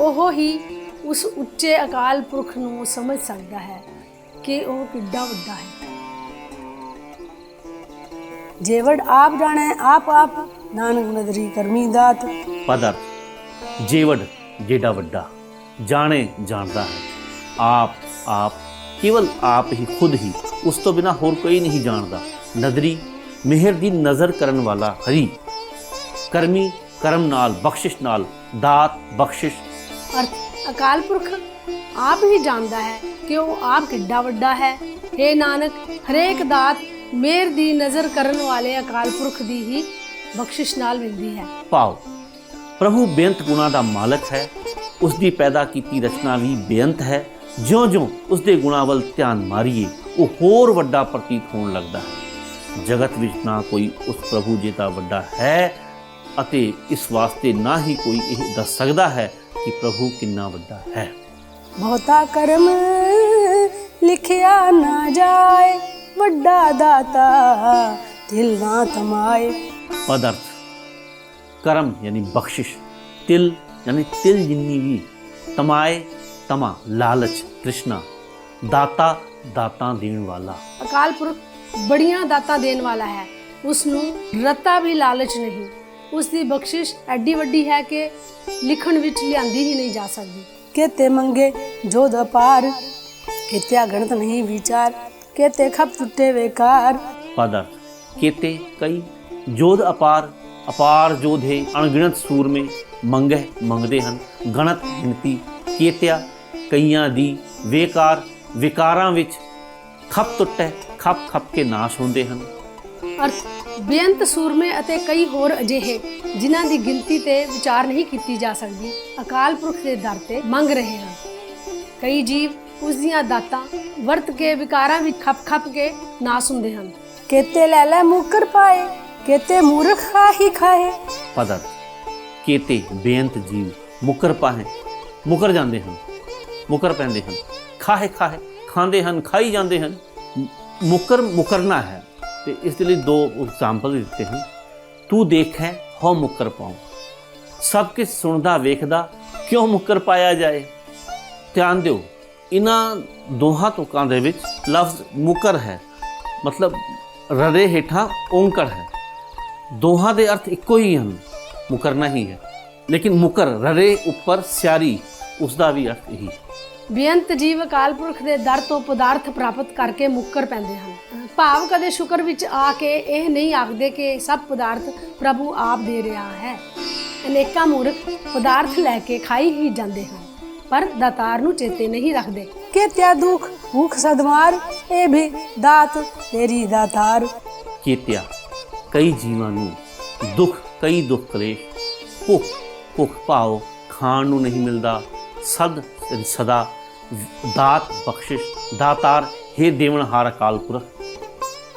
S2: ਉਹ ਹੀ ਉਸ ਉੱਚੇ ਅਕਾਲ ਪੁਰਖ ਨੂੰ ਸਮਝ ਸਕਦਾ ਹੈ ਕਿ ਉਹ ਕਿੱਡਾ ਵੱਡਾ ਹੈ।
S3: ਜੇਵੜ ਆਪ ਜਾਣੇ, ਆਪ ਆਪ ਨਾਨਕ ਨਦਰੀ ਕਰਮੀ ਦਾਤ।
S1: ਪਦਾਰਥ ਜੀਵੜ ਜਿਹੜਾ ਵੱਡਾ, ਜਾਣੇ ਜਾਣਦਾ ਹੈ। ਆਪ ਆਪ ਕੇਵਲ ਆਪ ਹੀ, ਖੁਦ ਹੀ, ਉਸ ਤੋਂ ਬਿਨਾ ਹੋਰ ਕੋਈ ਨਹੀਂ ਜਾਣਦਾ। ਨਦਰੀ, ਮਿਹਰ ਦੀ ਨਜ਼ਰ ਕਰਨ ਵਾਲਾ ਹਰੀ, ਕਰਮੀ, ਕਰਮ ਨਾਲ, ਬਖਸ਼ਿਸ਼ ਨਾਲ, ਦਾਤ, ਬਖਸ਼ਿਸ਼
S2: ਅਰਥ ਅਕਾਲ ਪੁਰਖ ਆਪ ਹੀ ਜਾਣਦਾ ਹੈ ਕਿ ਉਹ ਆਪ ਕਿੱਡਾ ਵੱਡਾ ਹੈ। हे ਨਾਨਕ, ਹਰੇਕ ਦਾਤ ਮੇਰ ਦੀ ਨਜ਼ਰ ਕਰਨ ਵਾਲੇ ਅਕਾਲ ਪੁਰਖ ਦੀ ਹੀ ਬਖਸ਼ਿਸ਼ ਨਾਲ ਮਿਲਦੀ ਹੈ।
S1: ਭਾਵ ਪ੍ਰਭੂ ਬੇਅੰਤ ਗੁਣਾ ਦਾ ਮਾਲਕ ਹੈ ਉਸ ਦੀ ਪੈਦਾ ਕੀਤੀ ਰਚਨਾ ਵੀ ਬੇਅੰਤ ਹੈ, ਜਿਉਂ-ਜਿਉਂ ਉਸ ਦੇ ਗੁਣਾਂ ਵੱਲ ਧਿਆਨ ਮਾਰੀਏ, ਉਹ ਹੋਰ ਵੱਡਾ ਪ੍ਰਤੀਤ ਹੋਣ ਲੱਗਦਾ ਹੈ। ਜਗਤ ਵਿੱਚ ਨਾ ਕੋਈ ਉਸ ਪ੍ਰਭੂ ਜੀ ਦਾ ਵੱਡਾ ਹੈ ਅਤੇ ਇਸ ਵਾਸਤੇ ਨਾ ਹੀ ਕੋਈ ਇਹ ਦੱਸ ਸਕਦਾ ਹੈ ਕਿ ਪ੍ਰਭੂ ਕਿੰਨਾ ਵੱਡਾ ਹੈ।
S3: ਬਹੁਤਾ ਕਰਮ ਲਿਖਿਆ ਨਾ ਜਾਏ ਵੱਡਾ ਦਾਤਾ ਦਿਲ ਨਾ ਤਮਾਏ
S1: ਪਦਾਰਥ ਕਰਮ ਯਾਨੀ ਬਖਸ਼ਿਸ਼ ਤਿਲ ਯਾਨੀ ਤਿਲ ਜਿੰਨੀ ਵੀ ਤਮਾਏ ਤਮਾ ਲਾਲਚ ਤ੍ਰਿਸ਼ਨਾ ਦਾਤਾ ਦਾਤਾਂ ਦੇਣ ਵਾਲਾ।
S2: ਅਕਾਲ ਪੁਰਖ ਬੜੀਆਂ ਦਾਤਾਂ ਦੇਣ ਵਾਲਾ ਹੈ। ਉਸ ਨੂੰ ਰਤਾ ਵੀ ਲਾਲਚ ਨਹੀਂ। ਉਸ ਦੀ ਬਖਸ਼ਿਸ਼ ਐਡੀ ਵੱਡੀ ਹੈ ਕਿ ਲਿਖਣ ਵਿੱਚ ਲਿਆਂਦੀ ਹੀ ਨਹੀਂ ਜਾ ਸਕਦੀ।
S3: ਕਹਤੇ ਮੰਗੇ ਜੋਦ ਅਪਾਰ ਕਿਤਿਆ ਗਣਤ ਨਹੀਂ ਵਿਚਾਰ ਕਹਤੇ ਖਪ ਟੁੱਟੇ ਵੇਕਾਰ।
S1: ਪਦਰ ਕਹਤੇ ਕਈ ਜੋਦ ਅਪਾਰ ਅਪਾਰ ਜੋਧੇ ਅਣਗਿਣਤ ਸੂਰਮੇ ਮੰਗੇ ਮੰਗਦੇ ਹਨ ਗਣਤ ਗਿਣਤੀ ਕੀਤਿਆ ਕਈਆਂ ਦੀ ਵੇਕਾਰ ਵਿਕਾਰਾਂ ਵਿੱਚ ਖਪ ਟੁੱਟੇ ਖਪ ਖਪ ਕੇ ਨਾਸ਼ ਹੁੰਦੇ ਹਨ।
S2: ਅਰਥ ਬੇਅੰਤ ਸੂਰਮੇ ਅਤੇ ਕਈ ਹੋਰ ਅਜਿਹੇ ਜਿਨ੍ਹਾਂ ਦੀ ਗਿਣਤੀ ਤੇ ਵਿਚਾਰ ਨਹੀਂ ਕੀਤੀ ਜਾ ਸਕਦੀ ਅਕਾਲ ਪੁਰਖ ਦੇ ਦਰ ਤੇ ਮੰਗ ਰਹੇ ਹਨ। ਕਈ ਜੀਵ ਉਸ ਦੀਆਂ ਦਾਤਾਂ ਵਰਤ ਕੇ ਵਿਕਾਰਾਂ ਵਿੱਚ ਖੱਪ-ਖੱਪ ਕੇ ਨਾਸ ਹੁੰਦੇ ਹਨ।
S3: ਕੇਤੇ ਲੈ ਲੈ ਮੁਕਰ ਪਾਏ ਕੇਤੇ ਮੂਰਖ ਖਾਹੀ
S1: ਖਾਏ। ਪਦਰ ਕੇਤੇ ਬੇਅੰਤ ਜੀਵ ਮੁਕਰ ਪਾਹੇ ਮੁਕਰ ਜਾਂਦੇ ਹਨ ਮੁਕਰ ਪੈਂਦੇ ਹਨ। ਖਾਹੇ ਖਾਹੇ ਖਾਂਦੇ ਹਨ ਖਾਈ ਜਾਂਦੇ ਹਨ। ਮੁਕਰ ਮੁਕਰਨਾ ਹੈ। ਤੇ ਇਸ ਦੇ ਲਈ ਦੋ ਐਗਜ਼ਾਮਪਲ ਦਿੱਤੇ ਹਨ। ਤੂੰ ਦੇਖੈ, ਹਉ ਮੁਕਰ ਪਾਉ। ਸਭ ਕੁਝ ਸੁਣਦਾ, ਵੇਖਦਾ, ਕਿਉਂ ਮੁਕਰ ਪਾਇਆ ਜਾਏ? ਧਿਆਨ ਦਿਓ ਇਹਨਾਂ ਦੋਹਾਂ ਤੁਕਾਂ ਦੇ ਵਿੱਚ ਲਫ਼ਜ਼ ਮੁਕਰ ਹੈ। ਮਤਲਬ, ਰਦੇ ਹੇਠਾਂ ਓੰਕਰ ਹੈ। ਦੋਹਾਂ ਦੇ ਅਰਥ ਇੱਕੋ ਹੀ ਹਨ, ਮੁਕਰਨਾ ਹੀ ਹੈ। ਲੇਕਿਨ ਮੁਕਰ ਰਰੇ ਉੱਪਰ ਸਿਆਰੀ ਉਸ ਦਾ ਵੀ ਅਰਥ ਇਹੀ ਹੈ।
S2: ਬੇਅੰਤ ਜੀਵ ਅਕਾਲ ਦੇ ਦਰ ਤੋਂ ਪਦਾਰਥ ਪ੍ਰਾਪਤ ਕਰਕੇ ਮੁੱਕਰ ਪੈਂਦੇ ਹਨ। ਭਾਵ ਕਦੇ ਸ਼ੁਕਰ ਵਿੱਚ ਆ ਕੇ ਇਹ ਨਹੀਂ ਆਖਦੇ ਕਿ ਸਭ ਪਦਾਰਥ ਪ੍ਰਭੂ ਆਪ ਦੇ ਰਿਹਾ ਹੈ। ਅਨੇਕਾਂ ਮੂਰਖ ਪਦਾਰਥ ਲੈ ਕੇ ਖਾਈ ਹੀ ਜਾਂਦੇ ਹਨ ਪਰ ਦਾਤਾਰ ਨੂੰ ਚੇਤੇ ਨਹੀਂ ਰੱਖਦੇ।
S3: ਕਿ ਤਿਆ ਦੁਖ ਭੁਖ ਸਦਮਾਰ ਇਹ ਵੀ ਦਾਤ ਤੇਰੀ ਦਾਤਾਰ।
S1: ਕੀਤਿਆ ਕਈ ਜੀਵਾਂ ਨੂੰ ਦੁੱਖ ਕਈ ਦੁੱਖ ਕਲੇਸ਼ ਭੁੱਖ ਭੁੱਖ ਪਾਓ ਖਾਣ ਨੂੰ ਨਹੀਂ ਮਿਲਦਾ ਸਦ ਸਦਾ ਦਾਤ ਬਖਸ਼ਿਸ਼ ਦਾਤਾਰ ਹੈ ਦੇਵਨਹਾਰ ਅਕਾਲ ਪੁਰਖ।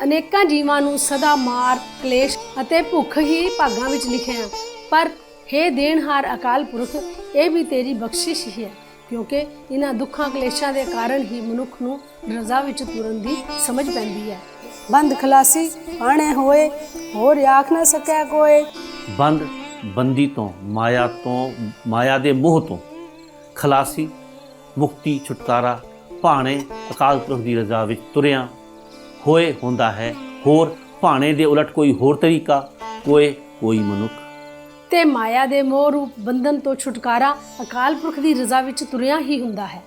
S2: ਅਨੇਕਾਂ ਜੀਵਾਂ ਨੂੰ ਸਦਾ ਮਾਰ ਕਲੇਸ਼ ਅਤੇ ਭੁੱਖ ਹੀ ਭਾਗਾਂ ਵਿੱਚ ਲਿਖੇ ਹਨ ਪਰ हे ਦੇਣਹਾਰ ਅਕਾਲ ਪੁਰਖ ਇਹ ਵੀ ਤੇਰੀ ਬਖਸ਼ਿਸ਼ ਹੀ ਹੈ ਕਿਉਂਕਿ ਇਹਨਾਂ ਦੁੱਖਾਂ ਕਲੇਸ਼ਾਂ ਦੇ ਕਾਰਨ ਹੀ ਮਨੁੱਖ ਨੂੰ ਰਜ਼ਾ ਵਿੱਚ ਤੁਰਨ ਦੀ ਸਮਝ ਪੈਂਦੀ ਹੈ।
S3: ਬੰਦ ਖਲਾਸੀ ਪਾਣੇ ਹੋਏ ਹੋਰ ਆਖ ਨਾ ਸਕਿਆ ਕੋਏ
S1: ਬੰਦ ਬੰਦੀ ਤੋਂ ਮਾਇਆ ਤੋਂ ਮਾਇਆ ਦੇ ਮੋਹ ਤੋਂ। ਖਲਾਸੀ ਮੁਕਤੀ, ਛੁਟਕਾਰਾ ਭਾਣੇ ਅਕਾਲ ਪੁਰਖ ਦੀ ਰਜ਼ਾ ਵਿੱਚ ਤੁਰਿਆ। ਹੋਏ ਹੁੰਦਾ ਹੈ ਹੋਰ, ਭਾਣੇ ਦੇ ਉਲਟ ਕੋਈ ਹੋਰ ਤਰੀਕਾ ਕੋਏ ਕੋਈ ਮਨੁੱਖ।
S2: ਤੇ ਮਾਇਆ ਦੇ ਮੋਹ ਰੂਪ ਬੰਧਨ ਤੋਂ ਛੁਟਕਾਰਾ ਅਕਾਲ ਪੁਰਖ ਦੀ ਰਜ਼ਾ ਵਿੱਚ ਤੁਰਿਆ ਹੀ ਹੁੰਦਾ ਹੈ।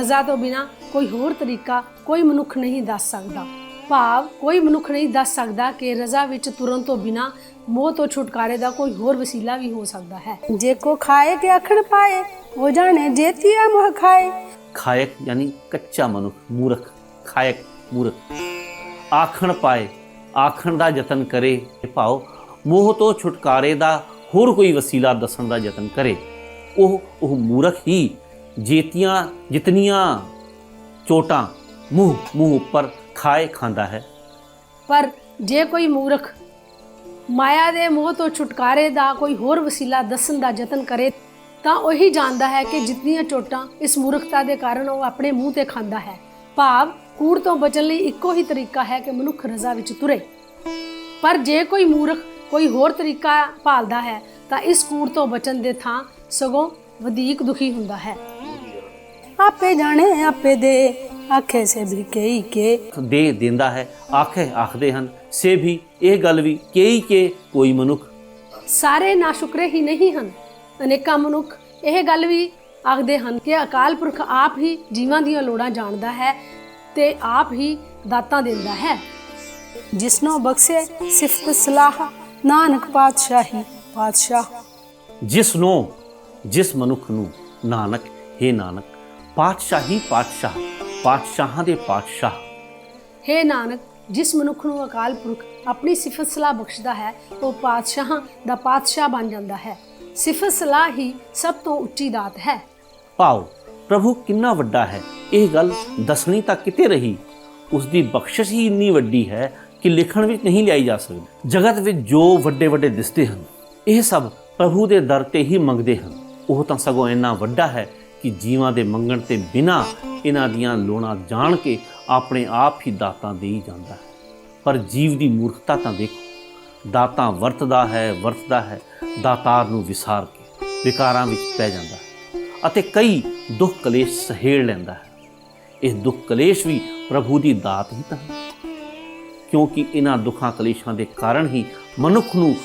S2: ਰਜ਼ਾ ਤੋਂ ਬਿਨਾ ਕੋਈ ਹੋਰ ਤਰੀਕਾ ਕੋਈ ਮਨੁੱਖ ਨਹੀਂ ਦੱਸ ਸਕਦਾ। ਭਾਵ ਕੋਈ ਮਨੁੱਖ ਨਹੀਂ ਦੱਸ ਸਕਦਾ ਕਿ ਰਜ਼ਾ ਵਿੱਚ ਤੁਰਨ ਤੋਂ ਬਿਨਾ ਮੋਹ ਤੋਂ ਛੁਟਕਾਰੇ ਦਾ ਕੋਈ ਹੋਰ ਵਸੀਲਾ ਵੀ ਹੋ ਸਕਦਾ ਹੈ।
S3: ਜੇ ਕੋ ਖਾਏ ਕੇ ਅਖਣ ਪਾਏ ਹੋ ਜਾਣੇ ਜੇਤੀਆ ਮੋਹ ਖਾਏ।
S1: ਖਾਇਕ ਯਾਨੀ ਕੱਚਾ ਮਨੁੱਖ, ਮੂਰਖ, ਖਾਇਕ, ਮੂਰਖ। ਆਖਣ ਪਾਏ, ਆਖਣ ਦਾ ਯਤਨ ਕਰੇ ਭਾਵ ਮੋਹ ਤੋਂ ਛੁਟਕਾਰੇ ਦਾ ਹੋਰ ਕੋਈ ਵਸੀਲਾ ਦੱਸਣ ਦਾ ਯਤਨ ਕਰੇ। ਉਹ ਉਹ ਮੂਰਖ ਹੀ ਜੇਤੀਆਂ, ਜਿਤਨੀਆਂ ਚੋਟਾਂ ਮੂੰਹ ਮੂੰਹ ਉੱਪਰ ਖਾਏ ਖਾਂਦਾ ਹੈ।
S2: ਪਰ ਜੇ ਕੋਈ ਮੂਰਖ ਮਾਇਆ ਦੇ ਮੋਹ ਤੋਂ ਛੁਟਕਾਰੇ ਦਾ ਕੋਈ ਹੋਰ ਵਸੀਲਾ ਦੱਸਣ ਦਾ ਯਤਨ ਕਰੇ ਤਾਂ ਉਹੀ ਜਾਣਦਾ ਹੈ ਕਿ ਜਿਤਨੀਆਂ ਚੋਟਾਂ ਇਸ ਮੂਰਖਤਾ ਦੇ ਕਾਰਨ ਉਹ ਆਪਣੇ ਮੂੰਹ ਤੇ ਖਾਂਦਾ ਹੈ। ਭਾਵ ਕੂੜ ਤੋਂ ਬਚਣ ਲਈ ਇੱਕੋ ਹੀ ਤਰੀਕਾ ਹੈ ਕਿ ਮਨੁੱਖ ਰਜ਼ਾ ਵਿੱਚ ਤੁਰੇ। ਪਰ ਜੇ ਕੋਈ ਮੂਰਖ ਕੋਈ ਹੋਰ ਤਰੀਕਾ ਭਾਲਦਾ ਹੈ ਤਾਂ ਇਸ ਕੂੜ ਤੋਂ ਬਚਣ ਦੇ ਥਾਂ ਸਗੋਂ ਵਧੇਕ ਦੁਖੀ ਹੁੰਦਾ ਹੈ।
S3: ਆਪੇ ਜਾਣੇ ਆਪੇ ਦੇ ਆਖੇ ਸੇ ਵੀ ਕਈ ਕੇ
S1: ਦੇ ਦਿੰਦਾ ਹੈ। ਆਖੇ ਆਖਦੇ ਹਨ ਸੇ ਵੀ ਇਹ ਗੱਲ ਵੀ ਕਈ ਕੇ ਕੋਈ ਮਨੁੱਖ
S2: ਸਾਰੇ ਨਾਸ਼ੁਕਰੇ ਹੀ ਨਹੀਂ ਹਨ। ਅਨੇਕਾਂ ਮਨੁੱਖ ਇਹ ਗੱਲ ਵੀ ਆਖਦੇ ਹਨ ਕਿ ਅਕਾਲ ਪੁਰਖ ਆਪ ਹੀ ਜੀਵਾਂ ਦੀਆਂ ਲੋੜਾਂ ਜਾਣਦਾ ਹੈ ਤੇ ਆਪ ਹੀ ਦਾਤਾਂ ਦਿੰਦਾ ਹੈ।
S3: ਜਿਸਨੋ ਬਖਸ਼ੇ ਸਿਫਤ ਸਲਾਹ ਨਾਨਕ ਪਾਤਸ਼ਾਹੀ ਪਾਤਸ਼ਾਹ।
S1: ਜਿਸ ਨੂੰ ਜਿਸ ਮਨੁੱਖ ਨੂੰ ਨਾਨਕ ਹੈ ਨਾਨਕ ਪਾਤਸ਼ਾਹੀ ਪਾਤਸ਼ਾਹ ਪਾਤਸ਼ਾਹਾਂ ਦੇ ਪਾਤਸ਼ਾਹ।
S2: ਹੇ ਨਾਨਕ ਜਿਸ ਮਨੁੱਖ ਨੂੰ ਅਕਾਲ ਪੁਰਖ ਆਪਣੀ ਸਿਫਤ ਸਲਾਹ ਬਖਸ਼ਦਾ ਹੈ ਉਹ ਪਾਤਸ਼ਾਹਾਂ ਦਾ ਪਾਤਸ਼ਾਹ ਬਣ ਜਾਂਦਾ ਹੈ। ਸਿਫਤ ਸਲਾਹ ਹੀ ਸਭ ਤੋਂ ਉੱਚੀ ਦਾਤ ਹੈ।
S1: ਭਾਵ ਪ੍ਰਭੂ ਕਿੰਨਾ ਵੱਡਾ ਹੈ। ਇਹ ਗੱਲ ਦੱਸਣੀ ਤਾਂ ਕਿਤੇ ਰਹੀ। ਉਸ ਦੀ ਬਖਸ਼ਿਸ਼ ਹੀ ਇੰਨੀ ਵੱਡੀ ਹੈ ਕਿ ਲਿਖਣ ਵਿੱਚ ਨਹੀਂ ਲਿਆਈ ਜਾ ਸਕਦੀ। ਜਗਤ ਵਿੱਚ ਜੋ ਵੱਡੇ ਵੱਡੇ ਦਿਸਦੇ ਹਨ ਇਹ ਸਭ ਪ੍ਰਭੂ ਦੇ ਦਰ ਤੇ ਹੀ ਮੰਗਦੇ ਹਨ। ਉਹ ਤਾਂ ਸਗੋਂ ਇੰਨਾ ਵੱਡਾ ਹੈ ਕਿ ਜੀਵਾਂ ਦੇ ਮੰਗਣ ਤੇ ਬਿਨਾ ਇਹਨਾਂ ਦੀਆਂ ਲੋੜਾਂ ਜਾਣ ਕੇ ਆਪਣੇ ਆਪ ਹੀ ਦਾਤਾਂ ਦੇਈ ਜਾਂਦਾ ਹੈ। ਪਰ ਜੀਵ ਦੀ ਮੂਰਖਤਾ ਤਾਂ ਦੇਖੋ, ਦਾਤਾਂ ਵਰਤਦਾ ਹੈ ਵਰਤਦਾ ਹੈ, ਦਾਤਾਰ ਨੂੰ ਵਿਸਾਰ ਕੇ ਵਿਕਾਰਾਂ ਵਿੱਚ ਪੈ ਜਾਂਦਾ ਹੈ ਅਤੇ ਕਈ ਦੁੱਖ ਕਲੇਸ਼ ਸਹੇੜ ਲੈਂਦਾ ਹੈ। ਇਹ ਦੁੱਖ ਕਲੇਸ਼ ਵੀ ਪ੍ਰਭੂ ਦੀ ਦਾਤ ਹੀ ਤਾਂ ਹੈ। ਕਿਉਂਕਿ ਇਹਨਾਂ ਦੁੱਖਾਂ ਕਲੇਸ਼ਾਂ ਦੇ ਕਾਰਨ ਹੀ ਮਨੁੱਖ ਨੂੰ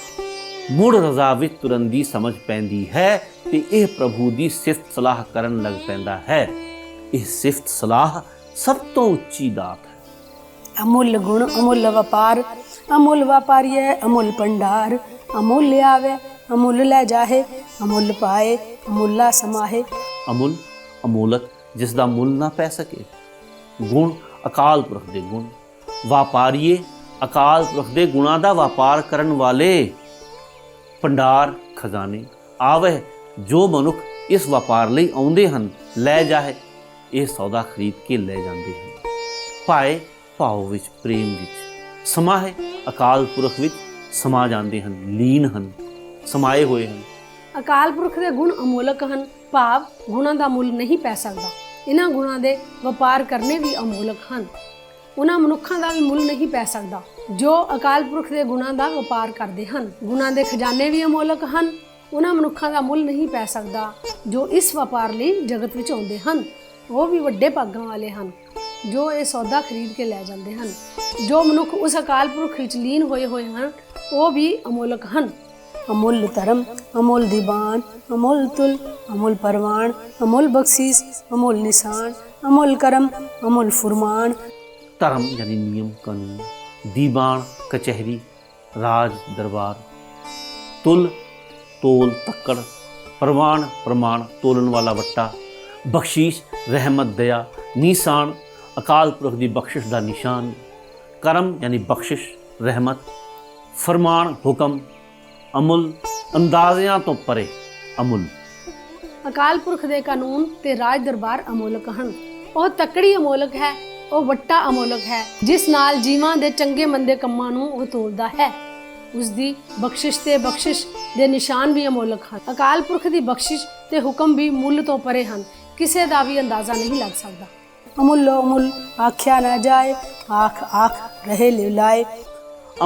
S1: ਮੁੜ ਰਜ਼ਾ ਵਿੱਚ ਤੁਰਨ ਦੀ ਸਮਝ ਪੈਂਦੀ ਹੈ ਤੇ ਇਹ ਪ੍ਰਭੂ ਦੀ ਸਿਫਤ ਸਲਾਹ ਕਰਨ ਲੱਗ ਪੈਂਦਾ ਹੈ। ਇਹ ਸਿਫਤ ਸਲਾਹ ਸਭ ਤੋਂ ਉੱਚੀ ਦਾਤ ਹੈ।
S3: ਅਮੁੱਲ ਗੁਣ ਅਮੁੱਲ ਵਪਾਰ ਅਮੁੱਲ ਵਪਾਰੀਏ ਅਮੁੱਲ ਭੰਡਾਰ ਅਮੁੱਲ ਆਵੇ ਅਮੁੱਲ ਲੈ ਜਾਹੇ ਅਮੁੱਲ ਪਾਏ ਅਮੁੱਲਾ ਸਮਾਹੇ।
S1: ਅਮੁੱਲ ਅਮੋਲਕ ਜਿਸ ਦਾ ਮੁੱਲ ਨਾ ਪੈ ਸਕੇ। ਗੁਣ ਅਕਾਲ ਪੁਰਖ ਦੇ ਗੁਣ। ਵਪਾਰੀਏ ਅਕਾਲ ਪੁਰਖ ਦੇ ਗੁਣਾਂ ਦਾ ਵਪਾਰ ਕਰਨ ਵਾਲੇ ਭੰਡਾਰ, ਖਜ਼ਾਨੇ ਆਵੇ ਜੋ ਮਨੁੱਖ ਇਸ ਵਪਾਰ ਲਈ ਆਉਂਦੇ ਹਨ, ਲੈ ਜਾਏ ਇਹ ਸੌਦਾ ਖਰੀਦ ਕੇ ਲੈ ਜਾਂਦੇ ਹਨ। ਭਾਏ ਭਾਵ ਵਿੱਚ, ਪ੍ਰੇਮ ਵਿੱਚ ਸਮਾਏ ਅਕਾਲ ਪੁਰਖ ਵਿੱਚ ਸਮਾ ਜਾਂਦੇ ਹਨ, ਲੀਨ ਹਨ, ਸਮਾਏ ਹੋਏ ਹਨ।
S2: ਅਕਾਲ ਪੁਰਖ ਦੇ ਗੁਣ ਅਮੋਲਕ ਹਨ, ਭਾਵ ਗੁਣਾਂ ਦਾ ਮੁੱਲ ਨਹੀਂ ਪੈ ਸਕਦਾ। ਇਹਨਾਂ ਗੁਣਾਂ ਦੇ ਵਪਾਰ ਕਰਨੇ ਵੀ ਅਮੋਲਕ ਹਨ। ਉਹਨਾਂ ਮਨੁੱਖਾਂ ਦਾ ਵੀ ਮੁੱਲ ਨਹੀਂ ਪੈ ਸਕਦਾ। ਜੋ ਅਕਾਲ ਪੁਰਖ ਦੇ ਗੁਣਾਂ ਦਾ ਵਪਾਰ ਕਰਦੇ ਹਨ, ਗੁਣਾਂ ਦੇ ਖਜ਼ਾਨੇ ਵੀ ਅਮੋਲਕ ਹਨ, ਉਹਨਾਂ ਮਨੁੱਖਾਂ ਦਾ ਮੁੱਲ ਨਹੀਂ ਪੈ ਸਕਦਾ, ਜੋ ਇਸ ਵਪਾਰ ਲਈ ਜਗਤ ਵਿੱਚ ਆਉਂਦੇ ਹਨ, ਉਹ ਵੀ ਵੱਡੇ ਭਾਗਾਂ ਵਾਲੇ ਹਨ, ਜੋ ਇਹ ਸੌਦਾ ਖਰੀਦ ਕੇ ਲੈ ਜਾਂਦੇ ਹਨ। ਜੋ ਮਨੁੱਖ ਉਸ ਅਕਾਲ ਪੁਰਖ ਵਿੱਚ ਲੀਨ ਹੋਏ ਹੋਏ ਹਨ, ਉਹ ਵੀ ਅਮੋਲਕ ਹਨ।
S3: ਅਮੁੱਲ ਧਰਮ, ਅਮੁੱਲ ਦੀਵਾਨ, ਅਮੁੱਲ ਤੁਲ, ਅਮੁੱਲ ਪਰਵਾਨ, ਅਮੁੱਲ ਬਖਸ਼ੀਸ, ਅਮੁੱਲ ਨਿਸ਼ਾਨ, ਅਮੁੱਲ ਕਰਮ, ਅਮੁੱਲ ਫੁਰਮਾਨ।
S1: ਧਰਮ ਯਾਨੀ ਨਿਯਮ, ਕਾਨੂੰਨ। ਦੀਵਾਨ ਕਚਹਿਰੀ, ਰਾਜ ਦਰਬਾਰ। ਤੁਲ, ਤੋਲ, ਤੱਕੜ ਪ੍ਰਵਾਨ ਪ੍ਰਮਾਣ, ਤੋਲਣ ਵਾਲਾ ਵੱਟਾ, ਬਖਸ਼ੀਸ਼, ਰਹਿਮਤ, ਦਇਆ, ਨੀਸਾਨ, ਅਕਾਲ ਪੁਰਖ ਦੀ ਬਖਸ਼ਿਸ਼ ਦਾ ਨਿਸ਼ਾਨ, ਕਰਮ ਯਾਨੀ ਬਖਸ਼ਿਸ਼, ਰਹਿਮਤ, ਫਰਮਾਨ ਹੁਕਮ, ਅਮੁੱਲ, ਅੰਦਾਜ਼ਿਆਂ ਤੋਂ ਪਰੇ ਅਮੁੱਲ।
S2: ਅਕਾਲ ਪੁਰਖ ਦੇ ਕਾਨੂੰਨ ਤੇ ਰਾਜ ਦਰਬਾਰ ਅਮੋਲਕ ਹਨ। ਉਹ ਤਕੜੀ ਅਮੋਲਕ ਹੈ ਉਹ ਵੱਟਾ ਅਮੋਲਕ ਹੈ ਜਿਸ ਨਾਲ ਜੀਵਾਂ ਦੇ ਚੰਗੇ ਮੰਦੇ ਕੰਮਾਂ ਨੂੰ ਉਹ ਤੋਲਦਾ ਹੈ। ਉਸ ਦੀ ਬਖਸ਼ਿਸ਼ ਤੇ ਬਖਸ਼ਿਸ਼ ਦੇ ਨਿਸ਼ਾਨ ਵੀ ਅਮੋਲਕ ਹਨ। ਅਕਾਲ ਪੁਰਖ ਦੀ ਬਖਸ਼ਿਸ਼ ਤੇ ਹੁਕਮ ਵੀ ਮੁੱਲ ਤੋਂ ਪਰੇ ਹਨ ਕਿਸੇ ਦਾ ਵੀ ਅੰਦਾਜ਼ਾ ਨਹੀਂ ਲੱਗ ਸਕਦਾ।
S3: ਅਮੁੱਲੋ ਅਮੁੱਲ ਆਖਿਆ ਨਾ ਜਾਏ ਆਖ ਆਖ ਰਹੇ ਲਿਲਾਏ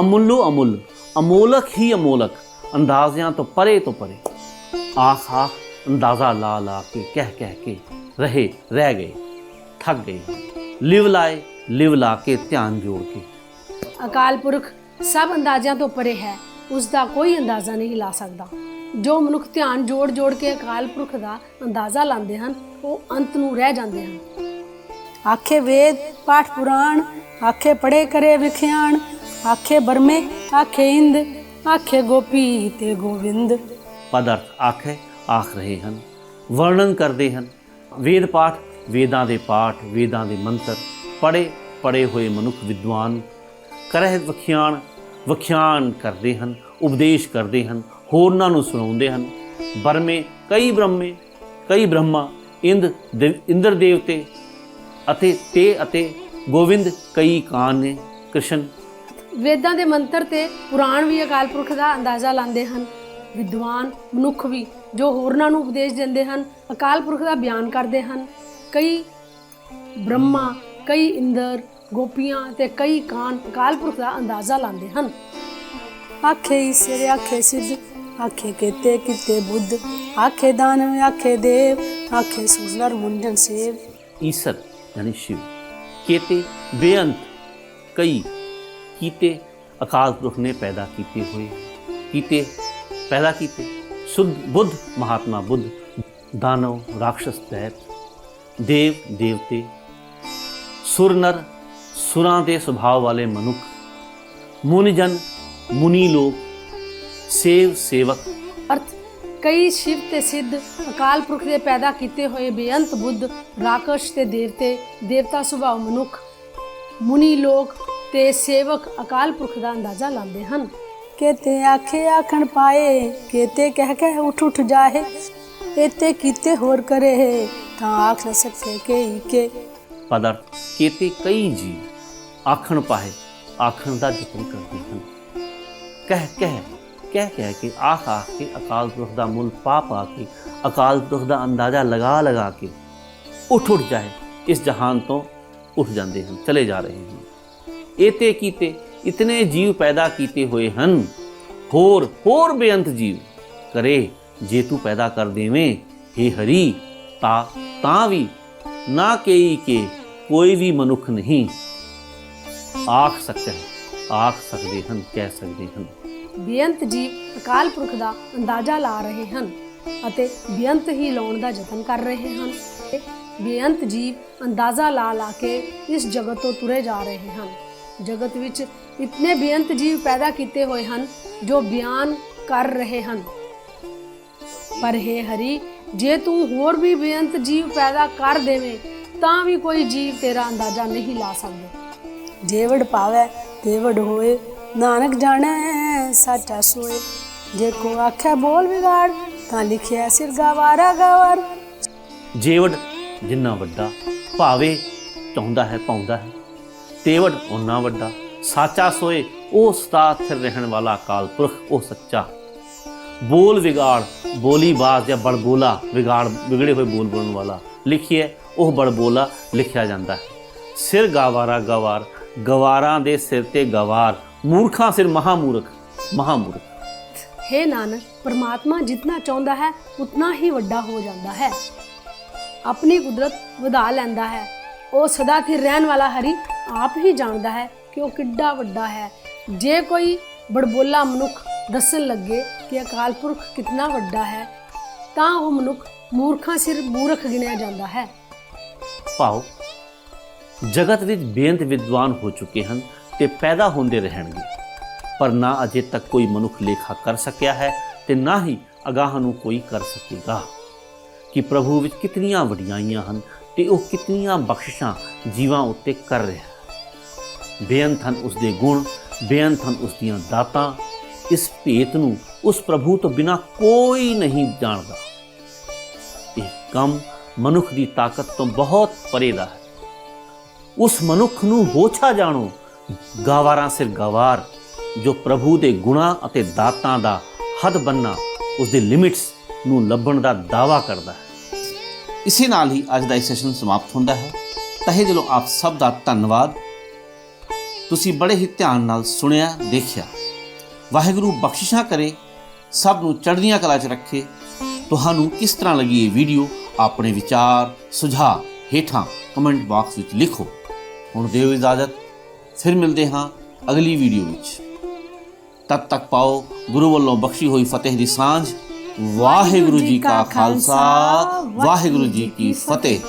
S1: ਅਮੁੱਲੋ ਅਮੁੱਲ ਅਮੋਲਕ ਹੀ ਅਮੋਲਕ ਅੰਦਾਜ਼ਿਆਂ ਤੋਂ ਪਰੇ ਤੋਂ ਪਰੇ। ਆਖ ਆਖ ਅੰਦਾਜ਼ਾ ਲਾ ਲਾ ਕੇ ਕਹਿ ਕਹਿ ਕੇ ਰਹੇ ਰਹਿ ਗਏ ਥੱਕ ਗਏ। ਲਿਵ ਲਾਏ ਲਿਵ ਲਾ ਕੇ ਧਿਆਨ ਜੋੜ ਕੇ।
S2: ਅਕਾਲ ਪੁਰਖ ਸਭ ਅੰਦਾਜ਼ਿਆਂ ਤੋਂ ਪਰੇ ਹੈ ਉਸ ਦਾ ਕੋਈ ਅੰਦਾਜ਼ਾ ਨਹੀਂ ਲਾ ਸਕਦਾ। ਜੋ ਮਨੁੱਖ ਧਿਆਨ ਜੋੜ ਜੋੜ ਕੇ ਅਕਾਲ ਪੁਰਖ ਦਾ ਅੰਦਾਜ਼ਾ ਲਾਉਂਦੇ ਹਨ ਉਹ ਅੰਤ ਨੂੰ ਰਹਿ ਜਾਂਦੇ ਹਨ।
S3: ਆਖੇ ਵੇਦ ਪਾਠ ਪੁਰਾਣ ਆਖੇ ਪੜੇ ਕਰੇ ਵਿਖਿਆਣ ਆਖੇ ਬਰਮੇ ਆਖੇ ਇੰਦ ਆਖੇ ਗੋਪੀ ਤੇ
S1: ਗੋਵਿੰਦ। ਪਦਾਰਥ ਆਖੇ ਆਖ ਰਹੇ ਹਨ ਵਰਣਨ ਕਰਦੇ ਹਨ। ਵੇਦ ਪਾਠ ਵੇਦਾਂ ਦੇ ਪਾਠ, ਵੇਦਾਂ ਦੇ ਮੰਤਰ ਪੜੇ ਪੜੇ ਹੋਏ ਮਨੁੱਖ ਵਿਦਵਾਨ ਕਰਹਿ ਵਖਿਆਣ ਵਖਿਆਣ ਕਰਦੇ ਹਨ, ਉਪਦੇਸ਼ ਕਰਦੇ ਹਨ, ਹੋਰਨਾਂ ਨੂੰ ਸੁਣਾਉਂਦੇ ਹਨ। ਬਰਮੇ, ਕਈ ਬ੍ਰਹਮੇ, ਕਈ ਬ੍ਰਹਮਾ, ਇੰਦ ਇੰਦਰ ਦੇਵਤੇ ਅਤੇ ਤੇ ਅਤੇ ਗੋਵਿੰਦ, ਕਈ ਕਾਨ ਨੇ, ਕ੍ਰਿਸ਼ਨ।
S2: ਵੇਦਾਂ ਦੇ ਮੰਤਰ ਤੇ ਪੁਰਾਣ ਵੀ ਅਕਾਲ ਪੁਰਖ ਦਾ ਅੰਦਾਜ਼ਾ ਲਾਉਂਦੇ ਹਨ। ਵਿਦਵਾਨ, ਮਨੁੱਖ ਵੀ ਜੋ ਹੋਰਨਾਂ ਨੂੰ ਉਪਦੇਸ਼ ਦਿੰਦੇ ਹਨ, ਅਕਾਲ ਪੁਰਖ ਦਾ ਬਿਆਨ ਕਰਦੇ ਹਨ। ਕਈ ਬ੍ਰਹਮਾ, ਕਈ ਇੰਦਰ, ਗੋਪੀਆਂ ਤੇ ਕਈ ਕਾਨ ਅਕਾਲ ਪੁਰਖ ਦਾ ਅੰਦਾਜ਼ਾ ਲਾਉਂਦੇ ਹਨ।
S3: ਆਖੇ ਈਸ਼ਰ, ਆਖੇ ਸਿੱਧ, ਆਖੇ ਕੇਤੇ, ਕਿਤੇ ਬੁੱਧ, ਆਖੇ ਦਾਨਵ, ਆਖੇ ਦੇਵ, ਆਖੇ ਸੂਰਨਰ ਮੁੰਡਨ ਸੇਵ।
S1: ਈਸ਼ਰ ਯਾਨੀ ਸ਼ਿਵ, ਕੇਤੇ, ਬੇਅੰਤ, ਕਈ ਕੀਤੇ ਅਕਾਲ ਪੁਰਖ ਨੇ ਪੈਦਾ ਕੀਤੇ ਹੋਏ, ਕੀਤੇ ਪੈਦਾ ਕੀਤੇ, ਸੁਧ ਬੁੱਧ, ਮਹਾਤਮਾ ਬੁੱਧ, ਦਾਨਵ, ਰਾਖਸ਼ਸ, ਦੈਤ। ਦੇਵ ਦੇਵਤੇ ਸੁਰਨਰ ਸੁਰਾਂ ਦੇ ਸੁਭਾਅ ਵਾਲੇ ਮਨੁੱਖ ਮੁਨਿਜਨ ਮੁਨੀ ਲੋਕ ਸੇਵ ਸੇਵਕ।
S2: ਅਰਥ ਕਈ ਸ਼ਿਵ ਤੇ ਸਿੱਧ ਅਕਾਲ ਪੁਰਖ ਦੇ ਪੈਦਾ ਕੀਤੇ ਹੋਏ ਬੇਅੰਤ ਬੁੱਧ ਰਾਕਸ਼ ਤੇ ਦੇਵਤੇ ਦੇਵਤਾ ਸੁਭਾਅ ਮਨੁੱਖ ਮੁਨੀ ਲੋਕ ਤੇ ਸੇਵਕ ਅਕਾਲ ਪੁਰਖ ਦਾ ਅੰਦਾਜ਼ਾ ਲਾਉਂਦੇ ਹਨ।
S3: ਕੇਤੇ ਆਖੇ ਆਖਣ ਪਾਏ ਕੇਤੇ ਕਹਿ ਕਹਿ ਉਠ ਉਠ ਜਾਹੇ ਇਤੇ ਕੀਤੇ ਹੋਰ ਕਰੇ ਤਾਂ ਆਖ ਨ ਸਕੇ ਕਿ। ਈਕੇ
S1: ਪਦਾਰਥ ਕੀਤੇ ਕਈ ਜੀ ਆਖਣ ਪਾਏ ਆਖਣ ਦਾ ਜ਼ਿਕਰ ਕਰਦੇ ਹਨ। ਕਹਿ ਕਹਿ ਕਹਿ ਕਹਿ ਕੇ ਆਖ ਆਖ ਕੇ ਅਕਾਲ ਪੁਰਖ ਦਾ ਮੁੱਲ ਪਾ ਪਾ ਕੇ, ਅਕਾਲ ਪੁਰਖ ਦਾ ਅੰਦਾਜ਼ਾ ਲਗਾ ਲਗਾ ਕੇ ਉੱਠ ਉੱਠ ਜਾਏ, ਇਸ ਜਹਾਨ ਤੋਂ ਉਠ ਜਾਂਦੇ ਹਨ, ਚਲੇ ਜਾ ਰਹੇ ਹਨ। ਇਤੇ ਕੀਤੇ, ਇਤਨੇ ਜੀਵ ਪੈਦਾ ਕੀਤੇ ਹੋਏ ਹਨ। ਹੋਰ ਹੋਰ ਬੇਅੰਤ ਜੀਵ, ਕਰੇ, ਜੇ ਤੂੰ ਪੈਦਾ ਕਰ ਦੇਵੇਂ हे ਹਰੀ ਤਾਂ ਤਾਂ ਵੀ ਨਾ ਕੇਈ ਕੇ ਕੋਈ ਵੀ ਮਨੁੱਖ ਨਹੀਂ। ਆਖ ਸਕਦਾ ਹੈ ਆਖ ਸਕਦੇ ਹਨ, ਕਹਿ ਸਕਦੇ ਹਨ।
S2: ਬੇਅੰਤ ਜੀਵ ਅਕਾਲ ਪੁਰਖ ਦਾ ਅੰਦਾਜ਼ਾ ਲਾ ਰਹੇ ਹਨ ਅਤੇ ਬੇਅੰਤ ਹੀ ਲਾਉਣ ਦਾ ਯਤਨ ਕਰ ਰਹੇ ਹਨ। ਬੇਅੰਤ ਜੀਵ ਅੰਦਾਜ਼ਾ ਲਾ ਲਾ ਕੇ ਇਸ ਜਗਤ ਤੋਂ ਤੁਰੇ ਜਾ ਰਹੇ ਹਨ। ਜਗਤ ਵਿੱਚ ਇਤਨੇ ਬੇਅੰਤ ਜੀਵ ਪੈਦਾ ਕੀਤੇ ਹੋਏ ਹਨ ਜੋ ਬਿਆਨ ਕਰ ਰਹੇ ਹਨ। ਪਰ ਹੈ ਹਰੀ ਜੇ ਤੂੰ ਹੋਰ ਵੀ ਬੇਅੰਤ ਜੀਵ ਪੈਦਾ ਕਰ ਦੇਵੇਂ, ਤਾਂ ਵੀ ਕੋਈ ਜੀਵ ਤੇਰਾ ਅੰਦਾਜ਼ਾ ਨਹੀਂ ਲਾ ਸਕਦਾ।
S3: ਜੇਵੜ ਪਾਵੇ, ਤੇਵੜ ਹੋਏ, ਨਾਨਕ ਜਾਣੈ, ਸਾਚਾ ਸੋਏ। ਜੇ ਕੋ ਆਖੇ ਬੋਲ ਵਿਗਾੜ, ਤਾਂ ਲਿਖਿਆ ਸਿਰ ਗਵਾਰਾ ਗਵਰ।
S1: ਜੇਵੜ ਜਿੰਨਾ ਵੱਡਾ ਭਾਵੇ ਚਾਹੁੰਦਾ ਹੈ, ਪਾਉਂਦਾ ਹੈ। ਤੇਵੜ ਉਹਨਾਂ ਵੱਡਾ, ਸਾਚਾ ਸੋਏ, ਉਹ ਸਤਾ ਸਥਿਰ ਰਹਿਣ ਵਾਲਾ ਅਕਾਲ ਪੁਰਖ, ਉਹ ਸੱਚਾ ਬੋਲ ਵਿਗਾੜ, ਬੋਲੀ ਬਾਜ਼ ਜਾਂ ਬੜਬੋਲਾ ਵਿਗਾੜ, ਵਿਗੜੇ ਹੋਏ ਬੋਲ ਬੋਲਣ ਵਾਲਾ। ਲਿਖੀਏ, ਉਹ ਬੜਬੋਲਾ ਲਿਖਿਆ ਜਾਂਦਾ ਹੈ। ਸਿਰ ਗਾਵਾਰਾ ਗਵਾਰ, ਗਵਾਰਾਂ ਦੇ ਸਿਰ ਤੇ ਗਵਾਰ, ਮੂਰਖਾਂ ਸਿਰ ਮਹਾਮੂਰਖ ਮਹਾਮੂਰਖ।
S2: हे ਨਾਨਕ, ਪਰਮਾਤਮਾ ਜਿੰਨਾ ਚਾਹੁੰਦਾ ਹੈ, ਉਤਨਾ ਹੀ ਵੱਡਾ ਹੋ ਜਾਂਦਾ ਹੈ। ਆਪਣੀ ਕੁਦਰਤ ਵਧਾ ਲੈਂਦਾ ਹੈ। ਉਹ ਸਦਾ ਸਥਿਰ ਰਹਿਣ ਵਾਲਾ ਹਰੀ ਆਪ ਹੀ ਜਾਣਦਾ ਹੈ ਕਿ ਉਹ ਕਿੱਡਾ ਵੱਡਾ ਹੈ। ਜੇ ਕੋਈ ਬੜਬੋਲਾ ਮਨੁੱਖ ਦੱਸਣ ਲੱਗੇ ਕਿ ਅਕਾਲ ਪੁਰਖ ਕਿੰਨਾ ਵੱਡਾ ਹੈ, ਤਾਂ ਉਹ ਮਨੁੱਖ ਮੂਰਖਾਂ ਸਿਰ ਮੂਰਖ ਗਿਣਿਆ ਜਾਂਦਾ ਹੈ।
S1: ਭਾਵ ਜਗਤ ਵਿੱਚ ਬੇਅੰਤ ਵਿਦਵਾਨ ਹੋ ਚੁੱਕੇ ਹਨ ਤੇ ਪੈਦਾ ਹੁੰਦੇ ਰਹਿਣਗੇ। ਪਰ ਨਾ ਅਜੇ ਤੱਕ ਕੋਈ ਮਨੁੱਖ ਲੇਖਾ ਕਰ ਸਕਿਆ ਹੈ ਤੇ ਨਾ ਹੀ ਅਗਾਹ ਨੂੰ ਕੋਈ ਕਰ ਸਕੇਗਾ। ਕਿ ਪ੍ਰਭੂ ਵਿੱਚ ਕਿਤਨੀਆਂ ਵਡਿਆਈਆਂ ਹਨ ਤੇ ਉਹ ਕਿਤਨੀਆਂ ਬਖਸ਼ਿਸ਼ਾਂ ਜੀਵਾਂ ਉੱਤੇ ਕਰ ਰਿਹਾ ਹੈ। ਬੇਅੰਤ ਹਨ ਉਸ ਦੇ ਗੁਣ, ਬੇਅੰਤ ਹਨ ਉਸ ਦੀਆਂ ਦਾਤਾਂ ਇਸ ਭੇਤ ਨੂੰ ਉਸ ਪ੍ਰਭੂ ਤੋਂ ਬਿਨਾ ਕੋਈ ਨਹੀਂ ਜਾਣਦਾ। ਇਹ ਕੰਮ ਮਨੁੱਖ ਦੀ ਤਾਕਤ ਤੋਂ ਬਹੁਤ ਪਰੇ ਦਾ ਹੈ। ਉਸ ਮਨੁੱਖ ਨੂੰ ਹੋਛਾ ਜਾਣੋ, ਗਾਵਾਰਾਂ ਸਿਰ ਗਵਾਰ, ਜੋ ਪ੍ਰਭੂ ਦੇ ਗੁਣਾ ਅਤੇ ਦਾਤਾਂ ਦਾ ਹੱਦ ਬੰਨਾ ਉਸ ਦੇ ਲਿਮਿਟਸ ਨੂੰ ਲੱਭਣ ਦਾ ਦਾਵਾ ਕਰਦਾ ਹੈ। ਇਸੇ ਨਾਲ ਹੀ ਅੱਜ ਦਾ ਇਹ ਸੈਸ਼ਨ ਸਮਾਪਤ ਹੁੰਦਾ ਹੈ। ਤਹਿ ਦਿਲੋਂ ਆਪ ਸਭ ਦਾ ਧੰਨਵਾਦ। ਤੁਸੀਂ ਬੜੇ ਹੀ ਧਿਆਨ ਨਾਲ ਸੁਣਿਆ, ਦੇਖਿਆ। ਵਾਹਿਗੁਰੂ ਬਖਸ਼ਿਸ਼ਾਂ ਕਰੇ, ਸਭ ਨੂੰ ਚੜ੍ਹਦੀਆਂ ਕਲਾ 'ਚ ਰੱਖੇ। ਤੁਹਾਨੂੰ ਕਿਸ ਤਰ੍ਹਾਂ ਲੱਗੀ ਇਹ ਵੀਡੀਓ? ਆਪਣੇ ਵਿਚਾਰ, ਸੁਝਾਅ ਹੇਠਾਂ ਕਮੈਂਟ ਬਾਕਸ ਵਿੱਚ ਲਿਖੋ। ਹੁਣ ਦਿਓ ਇਜਾਜ਼ਤ, ਫਿਰ ਮਿਲਦੇ ਹਾਂ ਅਗਲੀ ਵੀਡੀਓ ਵਿੱਚ। ਤਦ ਤੱਕ ਪਾਓ, ਗੁਰੂ ਵੱਲੋਂ ਬਖਸ਼ੀ ਹੋਈ ਫਤਿਹ ਦੀ ਸਾਂਝ। ਵਾਹਿਗੁਰੂ ਜੀ ਕਾ ਖਾਲਸਾ, ਵਾਹਿਗੁਰੂ ਜੀ ਕੀ ਫਤਿਹ।